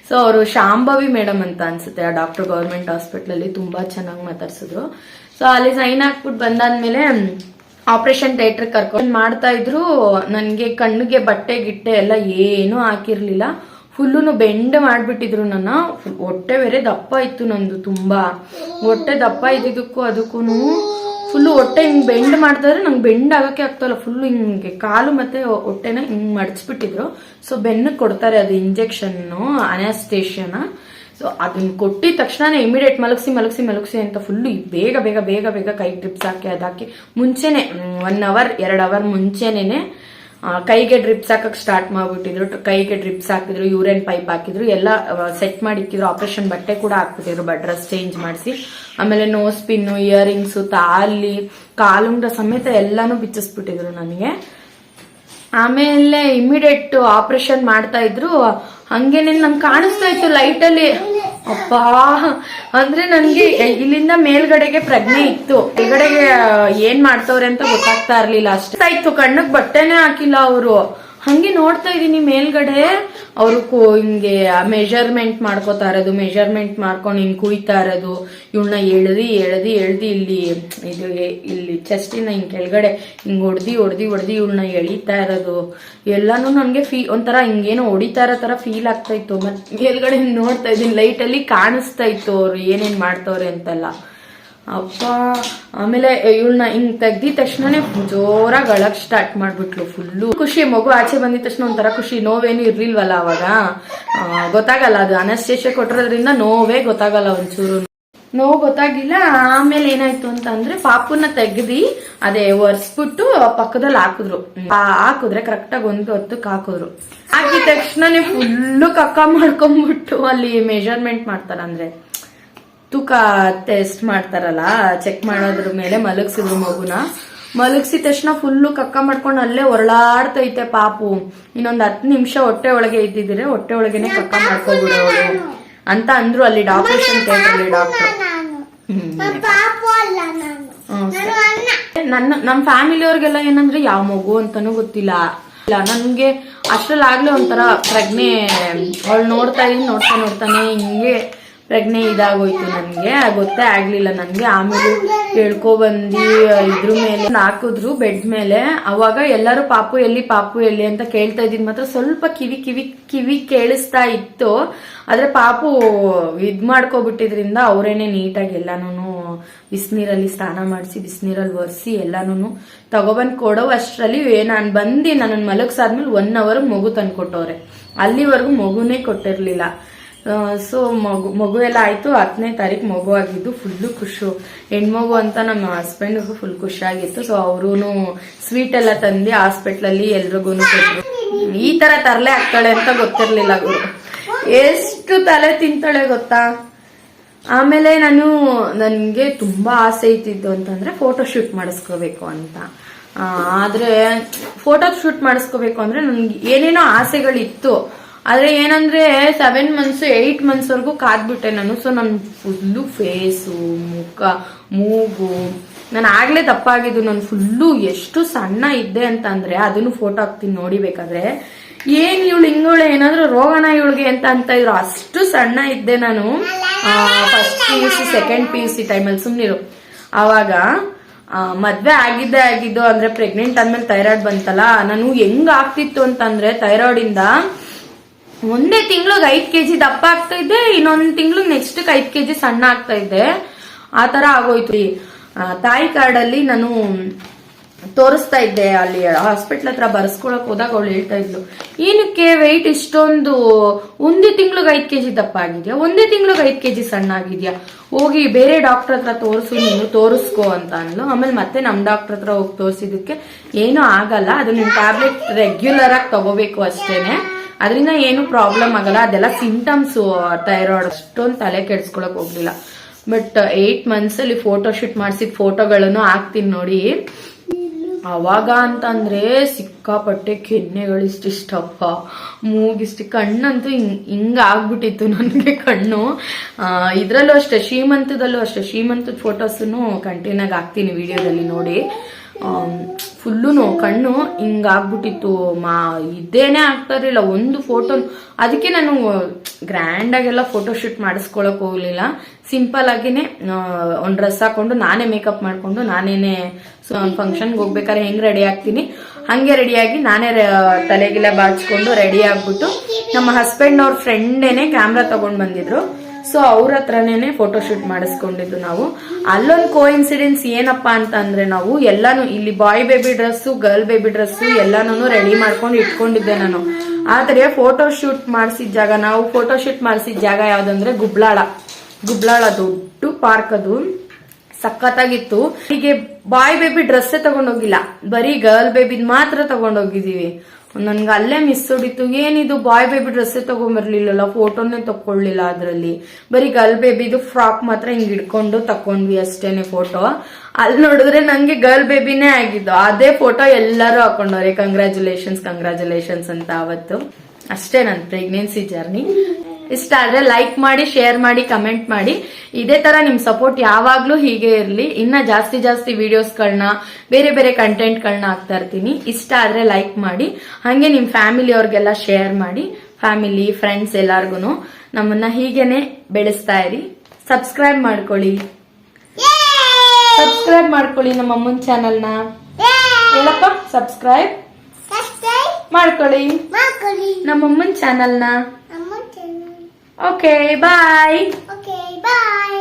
ಸೊ ಅವರು ಶಾಂಭವಿ ಮೇಡಮ್ ಅಂತ ಅನ್ಸುತ್ತೆ, ಆ ಡಾಕ್ಟರ್ ಗೌರ್ಮೆಂಟ್ ಹಾಸ್ಪಿಟ್ಲಲ್ಲಿ ತುಂಬಾ ಚೆನ್ನಾಗಿ ಮಾತಾಡ್ಸಿದ್ರು. ಸೊ ಅಲ್ಲಿ ಸೈನ್ ಹಾಕ್ಬಿಟ್ಟು ಬಂದಾದ್ಮೇಲೆ ಆಪರೇಷನ್ ಥಿಯೇಟರ್ ಕರ್ಕೊಂಡು ಮಾಡ್ತಾ ಇದ್ರು, ನನಗೆ ಕಣ್ಣಿಗೆ ಬಟ್ಟೆ, ಗಿಟ್ಟೆ ಎಲ್ಲ ಏನೂ ಹಾಕಿರ್ಲಿಲ್ಲ. ಫುಲ್ಲು ಬೆಂಡ್ ಮಾಡಿಬಿಟ್ಟಿದ್ರು ನನ್ನ. ಹೊಟ್ಟೆ ಬೇರೆ ದಪ್ಪ ಇತ್ತು ನಂದು ತುಂಬಾ. ಹೊಟ್ಟೆ ದಪ್ಪ ಇದ್ದಿದ್ದಕ್ಕೂ ಅದಕ್ಕೂ ಫುಲ್ಲು ಹೊಟ್ಟೆ ಹಿಂಗೆ ಬೆಂಡ್ ಮಾಡ್ತಾರೆ ನಂಗೆ ಬೆಂಡ್ ಆಗಕ್ಕೆ ಆಗ್ತಲ್ಲ ಫುಲ್ಲು ಹಿಂಗೆ ಕಾಲು ಮತ್ತೆ ಹೊಟ್ಟೆನ ಹಿಂಗೆ ಮಡಚ್ಬಿಟ್ಟಿದ್ರು. ಸೊ ಬೆನ್ನು ಕೊಡ್ತಾರೆ ಅದು ಇಂಜೆಕ್ಷನ್ ಅನಾಸ್ಟೇಷಿಯನ ಸೊ ಅದನ್ನ ಕೊಟ್ಟಿದ ತಕ್ಷಣ ಇಮಿಡಿಯೇಟ್ ಮಲಗಿಸಿ ಮಲಗಿಸಿ ಮಲಗಿಸಿ ಅಂತ ಫುಲ್ಲು ಬೇಗ ಬೇಗ ಬೇಗ ಬೇಗ ಕೈ ಡ್ರಿಪ್ಸ್ ಹಾಕಿ ಅದಾಕಿ ಮುಂಚೆನೆ ಒನ್ ಅವರ್ ಎರಡು ಅವರ್ ಮುಂಚೆನೇ ಕೈಗೆ ಡ್ರಿಪ್ಸ್ ಹಾಕಕ್ ಸ್ಟಾರ್ಟ್ ಮಾಡ್ಬಿಟ್ಟಿದ್ರು. ಕೈಗೆ ಡ್ರಿಪ್ಸ್ ಹಾಕಿದ್ರು ಯೂರಿನ್ ಪೈಪ್ ಹಾಕಿದ್ರು, ಎಲ್ಲ ಸೆಟ್ ಮಾಡಿ ಇಕ್ಕಿದ್ರು ಆಪರೇಷನ್ ಬಟ್ಟೆ ಕೂಡ ಹಾಕ್ಬಿಟ್ಟಿದ್ರು ಬಟ್ ಡ್ರೆಸ್ ಚೇಂಜ್ ಮಾಡಿಸಿ. ಆಮೇಲೆ ನೋಸ್ ಪಿನ್ನು ಇಯರಿಂಗ್ಸು ತಾಲಿ ಕಾಲುಂಗ್ರ ಸಮೇತ ಎಲ್ಲಾನು ಬಿಚ್ಚಿಸ್ಬಿಟ್ಟಿದ್ರು ನನಗೆ. ಆಮೇಲೆ ಇಮಿಡಿಯೇಟ್ ಆಪರೇಷನ್ ಮಾಡ್ತಾ ಇದ್ರು. ಹಂಗೇನೆ ನಂಗೆ ಕಾಣಿಸ್ತಾ ಇತ್ತು ಲೈಟ್ ಅಲ್ಲಿ. ಅಪ್ಪಾ, ಅಂದ್ರೆ ನನ್ಗೆ ಇಲ್ಲಿಂದ ಮೇಲ್ಗಡೆಗೆ ಪ್ರಜ್ಞೆ ಇತ್ತು. ಮೇಲ್ಗಡೆಗೆ ಏನ್ ಮಾಡ್ತವ್ರೆ ಅಂತ ಗೊತ್ತಾಗ್ತಾ ಇರ್ಲಿಲ್ಲ ಅಷ್ಟೇ. ಇತ್ತು, ಕಣ್ಣಕ್ ಬಟ್ಟೆನೆ ಹಾಕಿಲ್ಲ ಅವರು. ಹಂಗೆ ನೋಡ್ತಾ ಇದ್ದೀನಿ ಮೇಲ್ಗಡೆ. ಅವರು ಹಿಂಗೆ ಮೆಜರ್ಮೆಂಟ್ ಮಾಡ್ಕೋತಾ ಇರೋದು ಮೆಜರ್ಮೆಂಟ್ ಮಾಡ್ಕೊಂಡು ಹಿಂಗೆ ಕುಯ್ತಾ ಇರೋದು. ಇವಳನ್ನ ಎಳ್ದಿ ಎಳ್ದಿ ಎಳ್ದಿ ಇಲ್ಲಿ ಇದು ಇಲ್ಲಿ ಚೆಸ್ಟಿನ ಹಿಂಗೆ ಕೆಳಗಡೆ ಹಿಂಗೆ ಹೊಡ್ದಿ ಹೊಡ್ದಿ ಹೊಡ್ದಿ ಇವಳನ್ನ ಎಳಿತಾ ಇರೋದು. ಎಲ್ಲಾನು ನನಗೆ ಫೀ ಒಂಥರ ಹಿಂಗೇನೋ ಹೊಡಿತಾ ಇರೋ ಥರ ಫೀಲ್ ಆಗ್ತಾ ಇತ್ತು. ಮತ್ತು ಮೇಲ್ಗಡೆ ನೋಡ್ತಾ ಇದ್ದೀನಿ ಲೈಟಲ್ಲಿ ಕಾಣಿಸ್ತಾ ಇತ್ತು ಅವ್ರು ಏನೇನು ಮಾಡ್ತವ್ರೆ ಅಂತೆಲ್ಲ. ಅಪ್ಪ ಆಮೇಲೆ ಇವಳನ್ನ ಹಿಂಗ್ ತೆಗ್ದಿದ ತಕ್ಷಣನೇ ಜೋರಾಗಿ ಅಳಕ್ ಸ್ಟಾರ್ಟ್ ಮಾಡ್ಬಿಟ್ಲು ಫುಲ್ಲು ಖುಷಿ, ಮಗು ಆಚೆ ಬಂದಿದ ತಕ್ಷಣ ಒಂಥರ ಖುಷಿ. ನೋವೇನು ಇರ್ಲಿಲ್ವಲ್ಲ ಅವಾಗ? ಗೊತ್ತಾಗಲ್ಲ ಅದು. ಅನಸ್ತೇಷ ಕೊಟ್ಟಿರೋದ್ರಿಂದ ನೋವೇ ಗೊತ್ತಾಗಲ್ಲ ಒಂಚೂರು. ನೋವು ಗೊತ್ತಾಗಿಲ್ಲ. ಆಮೇಲೆ ಏನಾಯ್ತು ಅಂತ ಅಂದ್ರೆ ಪಾಪುನ ತೆಗ್ದಿ ಅದೇ ಒರ್ಸ್ಬಿಟ್ಟು ಪಕ್ಕದಲ್ಲಿ ಹಾಕಿದ್ರು. ಹಾಕಿದ್ರೆ ಹಾಕಿದ್ರೆ ಕರೆಕ್ಟಾಗಿ ಒಂದು ಹೊತ್ತಕ್ಕೆ ಹಾಕಿದ್ರು. ಹಾಕಿದ ತಕ್ಷಣನೇ ಫುಲ್ಲು ಕಕ್ಕ ಮಾಡ್ಕೊಂಡ್ಬಿಟ್ಟು ಅಲ್ಲಿ ಮೆಜರ್ಮೆಂಟ್ ಮಾಡ್ತಾರ ಅಂದ್ರೆ ತೂಕ ಟೆಸ್ಟ್ ಮಾಡ್ತಾರಲ್ಲ ಚೆಕ್ ಮಾಡೋದ್ರ ಮೇಲೆ ಮಲಗಿಸಿದ್ರು ಮಗುನ. ಮಲಗಿಸಿದ ತಕ್ಷಣ ಫುಲ್ಲು ಕಕ್ಕ ಮಾಡ್ಕೊಂಡು ಅಲ್ಲೇ ಹೊರಳಾಡ್ತೈತೆ ಪಾಪು. ಇನ್ನೊಂದ್ ಹತ್ತು ನಿಮಿಷ ಹೊಟ್ಟೆ ಒಳಗೆ ಇದ್ದಿದ್ರೆ ಹೊಟ್ಟೆ ಒಳಗೆನೆ ಕಕ್ಕ ಮಾಡ್ಕೊಬಿಡೋಳು ಅಂತ ಅಂದ್ರು ಅಲ್ಲಿ ಆಪರೇಷನ್ ಥಿಯೇಟರ್ ಡಾಕ್ಟರ್ ನನ್ನ ನಮ್ಮ ಫ್ಯಾಮಿಲಿಯವ್ರಿಗೆಲ್ಲ ಏನಂದ್ರೆ ಯಾವ ಮಗು ಅಂತಾನೂ ಗೊತ್ತಿಲ್ಲ. ಇಲ್ಲ ನನ್ಗೆ ಅಷ್ಟ್ರಲ್ಲಾಗ್ಲೇ ಒಂಥರ ಪ್ರಜ್ಞೆ. ಅವಳು ನೋಡ್ತಾ ಇದ್ ನೋಡ್ತಾ ನೋಡ್ತಾನೆ ಹಿಂಗೆ ಪ್ರಜ್ಞೆ ಇದಾಗೋಯ್ತು ನನ್ಗೆ. ಗೊತ್ತೇ ಆಗ್ಲಿಲ್ಲ ನನ್ಗೆ. ಆಮೇಲೆ ಹೇಳ್ಕೊ ಬಂದಿ, ಇದ್ರ ಮೇಲೆ ಹಾಕಿದ್ರು ಬೆಡ್ ಮೇಲೆ. ಅವಾಗ ಎಲ್ಲರೂ ಪಾಪು ಎಲ್ಲಿ ಪಾಪು ಎಲ್ಲಿ ಅಂತ ಕೇಳ್ತಾ ಇದ್ದಿದ್ ಮಾತ್ರ ಸ್ವಲ್ಪ ಕಿವಿ ಕಿವಿ ಕಿವಿ ಕೇಳಿಸ್ತಾ ಇತ್ತು. ಆದ್ರೆ ಪಾಪು ಇದ್ ಮಾಡ್ಕೊಬಿಟ್ಟಿದ್ರಿಂದ ಅವರೇನೆ ನೀಟಾಗಿ ಎಲ್ಲಾನು ಬಿಸಿನೀರಲ್ಲಿ ಸ್ನಾನ ಮಾಡಿಸಿ, ಬಿಸಿನೀರಲ್ಲಿ ಒರೆಸಿ ಎಲ್ಲಾನು ತಗೊಬಂದ್ ಕೊಡೋ ಅಷ್ಟರಲ್ಲಿ ನಾನು ಬಂದು ನನ್ನ ಮಲಗಿಸಾದ್ಮೇಲೆ ಒನ್ ಅವರ್ ಮಗು ತಂದ್ಕೊಟ್ಟವ್ರೆ. ಅಲ್ಲಿವರೆಗೂ ಮಗುನೇ ಕೊಟ್ಟಿರ್ಲಿಲ್ಲ. ಸೊ ಮಗು ಮಗು ಎಲ್ಲ ಆಯ್ತು. ಹತ್ತನೇ ತಾರೀಕು ಮಗು ಆಗಿದ್ದು ಫುಲ್ಲು ಖುಷು. ಹೆಣ್ಮಗು ಅಂತ ನಮ್ಮ ಹಸ್ಬೆಂಡ್ಗೂ ಫುಲ್ ಖುಷಿಯಾಗಿತ್ತು. ಸೊ ಅವರು ಸ್ವೀಟ್ ಎಲ್ಲ ತಂದು ಹಾಸ್ಪಿಟ್ಲಲ್ಲಿ ಎಲ್ರಿಗೂ ಕೊಟ್ಟರು ಈ ತರ ತರಲೆ ಆಗ್ತಾಳೆ ಅಂತ ಗೊತ್ತಿರ್ಲಿಲ್ಲ ಗುರು. ಎಷ್ಟು ತಲೆ ತಿಂತಾಳೆ ಗೊತ್ತಾ? ಆಮೇಲೆ ನಾನು, ನನಗೆ ತುಂಬಾ ಆಸೆ ಇತ್ತಿದ್ದು ಅಂತಂದ್ರೆ ಫೋಟೋ ಶೂಟ್ ಮಾಡಿಸ್ಕೋಬೇಕು ಅಂತ. ಆದ್ರೆ ಫೋಟೋ ಶೂಟ್ ಮಾಡಿಸ್ಕೋಬೇಕು ಅಂದ್ರೆ ನನ್ಗೆ ಏನೇನೋ ಆಸೆಗಳಿತ್ತು. ಆದ್ರೆ ಏನಂದ್ರೆ ಸೆವೆನ್ ಮಂತ್ಸ್ ಏಟ್ ಮಂತ್ಸ್ ವರ್ಗು ಕಾದ್ಬಿಟ್ಟೆ ನಾನು. ಸೊ ನನ್ ಫುಲ್ಲು ಫೇಸು ಮುಖ ಮೂಗು ನಾನು ಆಗ್ಲೇ ತಪ್ಪಾಗಿದ್ದು ನಾನು ಫುಲ್ಲು ಎಷ್ಟು ಸಣ್ಣ ಇದ್ದೆ ಅಂತ ಅಂದ್ರೆ ಅದನ್ನು ಫೋಟೋ ಹಾಕ್ತೀನಿ ನೋಡಿಬೇಕಾದ್ರೆ. ಏನ್ ಇವಳು ಹಿಂಗಳು ಏನಾದ್ರೂ ರೋಗನ ಇವಳಿಗೆ ಅಂತ ಅಂತ ಇದ್ರು ಅಷ್ಟು ಸಣ್ಣ ಇದ್ದೆ ನಾನು. First P U C second P U C ಟೈಮಲ್ಲಿ ಸುಮ್ನಿರು. ಆವಾಗ ಆ, ಮದ್ವೆ ಆಗಿದ್ದೆ ಆಗಿದ್ದು ಅಂದ್ರೆ ಪ್ರೆಗ್ನೆಂಟ್ ಆದ್ಮೇಲೆ ಥೈರಾಯ್ಡ್ ಬಂತಲ್ಲ ನಾನು ಹೆಂಗ್ ಆಗ್ತಿತ್ತು ಅಂತಂದ್ರೆ ಥೈರಾಯ್ಡ್ ಇಂದ ಒಂದೇ ತಿಂಗ್ಳಿಗೆ ಐದ್ ಕೆಜಿ ದಪ್ಪ ಆಗ್ತಾ ಇದ್ದೆ ಇನ್ನೊಂದ್ ತಿಂಗಳು ನೆಕ್ಸ್ಟ್ ಐದ್ ಕೆಜಿ ಸಣ್ಣ ಆಗ್ತಾ ಇದ್ದೆ ಆ ತರ ಆಗೋಯ್ತು. ಈ, ಕಾರ್ಡ್ ತಾಯಿ ಕಾರ್ಡಲ್ಲಿ ನಾನು ತೋರಿಸ್ತಾ ಇದ್ದೆ ಅಲ್ಲಿ ಹಾಸ್ಪಿಟ್ಲ್ ಹತ್ರ ಬರ್ಸ್ಕೊಳಕ್ ಹೋದಾಗ ಅವಳು ಹೇಳ್ತಾ ಇದ್ಲು ಏನಕ್ಕೆ ವೆಯ್ಟ್ ಇಷ್ಟೊಂದು ಒಂದೇ ತಿಂಗ್ಳಿಗೆ ಐದ್ ಕೆಜಿ ದಪ್ಪ ಆಗಿದ್ಯಾ? ಒಂದೇ ತಿಂಗ್ಳಿಗೆ ಐದ್ ಕೆಜಿ ಸಣ್ಣ ಆಗಿದ್ಯಾ? ಹೋಗಿ ಬೇರೆ ಡಾಕ್ಟರ್ ಹತ್ರ ತೋರಿಸು ನೀನು ತೋರಿಸ್ಕೊ ಅಂತ ಅಂದ್ಲು. ಆಮೇಲೆ ಮತ್ತೆ ನಮ್ ಡಾಕ್ಟರ್ ಹತ್ರ ಹೋಗಿ ತೋರಿಸಿದಕ್ಕೆ ಏನೂ ಆಗಲ್ಲ ಅದು ಟ್ಯಾಬ್ಲೆಟ್ ರೆಗ್ಯುಲರ್ ಆಗಿ ತಗೋಬೇಕು ಅಷ್ಟೇನೆ. ಅದರಿಂದ ಏನು ಪ್ರಾಬ್ಲಮ್ ಆಗಲ್ಲ. ಅದೆಲ್ಲ ಸಿಂಟಮ್ಸ್ ಥೈರಾಯ್ಡ್ ಅಷ್ಟೊಂದು ತಲೆ ಕೆಡ್ಸ್ಕೊಳಕ್ ಹೋಗ್ಲಿಲ್ಲ. ಬಟ್ ಏಟ್ ಮಂತ್ಸ್ ಅಲ್ಲಿ ಫೋಟೋ ಶೂಟ್ ಮಾಡಿಸಿದ ಫೋಟೋಗಳನ್ನು ಹಾಕ್ತೀನಿ ನೋಡಿ. ಅವಾಗ ಅಂತಂದ್ರೆ ಸಿಕ್ಕಾಪಟ್ಟೆ ಕೆನ್ನೆಗಳು ಇಷ್ಟಿಷ್ಟಪ್ಪ ಮೂಗಿಷ್ಟು ಕಣ್ಣಂತೂ ಹಿಂಗ್, ಹಿಂಗ ಆಗ್ಬಿಟ್ಟಿತ್ತು ನನಗೆ ಕಣ್ಣು. ಇದ್ರಲ್ಲೂ ಅಷ್ಟೇ, ಶ್ರೀಮಂತದಲ್ಲೂ ಅಷ್ಟೇ. ಶ್ರೀಮಂತದ ಫೋಟೋಸನ್ನು ಕಂಟಿನ್ಯೂ ಆಗಿ ಹಾಕ್ತೀನಿ ವಿಡಿಯೋದಲ್ಲಿ ನೋಡಿ. ಫುಲ್ಲು ಕಣ್ಣು ಹಿಂಗ ಆಗ್ಬಿಟ್ಟಿತ್ತು ಮಾ, ಇದೇನೆ ಆಗ್ತಾ ಇರಲಿಲ್ಲ ಒಂದು ಫೋಟೋ, ಅದಕ್ಕೆ ನಾನು ಗ್ರ್ಯಾಂಡ್ ಆಗೆಲ್ಲ ಫೋಟೋ ಶೂಟ್ ಮಾಡಿಸ್ಕೊಳಕ್ ಹೋಗ್ಲಿಲ್ಲ. ಸಿಂಪಲ್ ಆಗಿನೇ ಒಂದ್ ಡ್ರೆಸ್ ಹಾಕೊಂಡು ನಾನೇ ಮೇಕಪ್ ಮಾಡ್ಕೊಂಡು ನಾನೇನೆ ಫಂಕ್ಷನ್ಗೆ ಹೋಗ್ಬೇಕಾದ್ರೆ ಹೆಂಗ್ ರೆಡಿ ಆಗ್ತೀನಿ? ಹಂಗೆ ರೆಡಿಯಾಗಿ ನಾನೇ ತಲೆಗೆಲ್ಲ ಬಾಚ್ಕೊಂಡು ರೆಡಿ ಆಗ್ಬಿಟ್ಟು ನಮ್ಮ ಹಸ್ಬೆಂಡ್ ಅವ್ರ ಫ್ರೆಂಡೇನೆ ಕ್ಯಾಮ್ರಾ ತಗೊಂಡ್ ಬಂದಿದ್ರು. ಸೊ ಅವ್ರ ಹತ್ರನೇನೆ ಫೋಟೋಶೂಟ್ ಮಾಡಿಸ್ಕೊಂಡಿದ್ದು ನಾವು. ಅಲ್ಲೊಂದು ಕೋ ಇನ್ಸಿಡೆನ್ಸ್ ಏನಪ್ಪಾ ಅಂತ ಅಂದ್ರೆ ನಾವು ಎಲ್ಲಾನು ಇಲ್ಲಿ boy baby dress girl baby dress ಎಲ್ಲಾನು ರೆಡಿ ಮಾಡ್ಕೊಂಡು ಇಟ್ಕೊಂಡಿದ್ದೆ ನಾನು. ಆದ್ರೆ ಫೋಟೋಶೂಟ್ ಮಾಡಿಸಿದ ಜಾಗ, ನಾವು ಫೋಟೋಶೂಟ್ ಮಾಡಿಸಿದ ಜಾಗ ಯಾವ್ದಂದ್ರೆ ಗುಬ್ಲಾಳ. ಗುಬ್ಲಾಳ ದೊಡ್ಡ ಪಾರ್ಕ್ ಅದು. ಸಖತ್ತಾಗಿತ್ತು. ಹೀಗೆ ಬಾಯ್ ಬೇಬಿ ಡ್ರೆಸ್ಸೇ ತಗೊಂಡೋಗಿಲ್ಲ. ಬರೀ ಗರ್ಲ್ ಬೇಬಿದ್ ಮಾತ್ರ ತಗೊಂಡೋಗಿದೀವಿ ನನ್ಗೆ ಅಲ್ಲೇ ಮಿಸ್ ಹೊಡಿತು ಏನಿದು? ಬಾಯ್ ಬೇಬಿ ಡ್ರೆಸ್ಸೇ ತಗೊಂಬರ್ಲಿಲ್ಲಲ್ಲ ಫೋಟೋನೇ ತಕ್ಕೊಳ್ಳಿಲ್ಲ ಅದ್ರಲ್ಲಿ. ಬರೀ ಗರ್ಲ್ ಬೇಬಿದು ಫ್ರಾಕ್ ಮಾತ್ರ ಹಿಂಗ್ ಹಿಡ್ಕೊಂಡು ತಕೊಂಡ್ವಿ ಅಷ್ಟೇನೆ ಫೋಟೋ ಅಲ್ಲಿ ನೋಡಿದ್ರೆ ನಂಗೆ ಗರ್ಲ್ ಬೇಬಿನೇ ಆಗಿದ್ದು. ಅದೇ ಫೋಟೋ ಎಲ್ಲರೂ ಹಾಕೊಂಡವ್ರೆ. ಕಂಗ್ರ್ಯಾಚುಲೇಷನ್ಸ್ ಕಂಗ್ರ್ಯಾಚುಲೇಷನ್ಸ್ ಅಂತ ಅವತ್ತು ಅಷ್ಟೇ ನನ್ನ ಪ್ರೆಗ್ನೆನ್ಸಿ ಜರ್ನಿ ಇಷ್ಟ ಆದ್ರೆ ಲೈಕ್ ಮಾಡಿ ಶೇರ್ ಮಾಡಿ ಕಮೆಂಟ್ ಮಾಡಿ. ಇದೇ ತರ ನಿಮ್ ಸಪೋರ್ಟ್ ಯಾವಾಗ್ಲೂ ಹೀಗೆ ಇರ್ಲಿ. ಇನ್ನ ಜಾಸ್ತಿ ಜಾಸ್ತಿ ವಿಡಿಯೋಸ್ಗಳನ್ನ ಬೇರೆ ಬೇರೆ ಕಂಟೆಂಟ್ಗಳನ್ನ ಹಾಕ್ತಾ ಇರ್ತೀನಿ. ಇಷ್ಟ ಆದ್ರೆ ಲೈಕ್ ಮಾಡಿ. ಹಂಗೆ ನಿಮ್ ಫ್ಯಾಮಿಲಿ ಅವ್ರಿಗೆಲ್ಲ ಶೇರ್ ಮಾಡಿ. ಫ್ಯಾಮಿಲಿ ಫ್ರೆಂಡ್ಸ್ ಎಲ್ಲಾರ್ಗು ನಮ್ಮನ್ನ ಹೀಗೇನೆ ಬೆಳೆಸ್ತಾ ಇರಿ. ಸಬ್ಸ್ಕ್ರೈಬ್ ಮಾಡ್ಕೊಳ್ಳಿ. ಸಬ್ಸ್ಕ್ರೈಬ್ ಮಾಡ್ಕೊಳ್ಳಿ ನಮ್ಮ ಅಮ್ಮನ ಚಾನಲ್ನ ಹೇಳಪ್ಪ ಸಬ್ಸ್ಕ್ರೈಬ್ ಮಾಡ್ಕೊಳ್ಳಿ. ಮಾಡ್ಕೊಳ್ಳಿ. ನಮ್ಮ ಅಮ್ಮನ ಚಾನಲ್ನ ನಮ್ಮ channel okay bye okay bye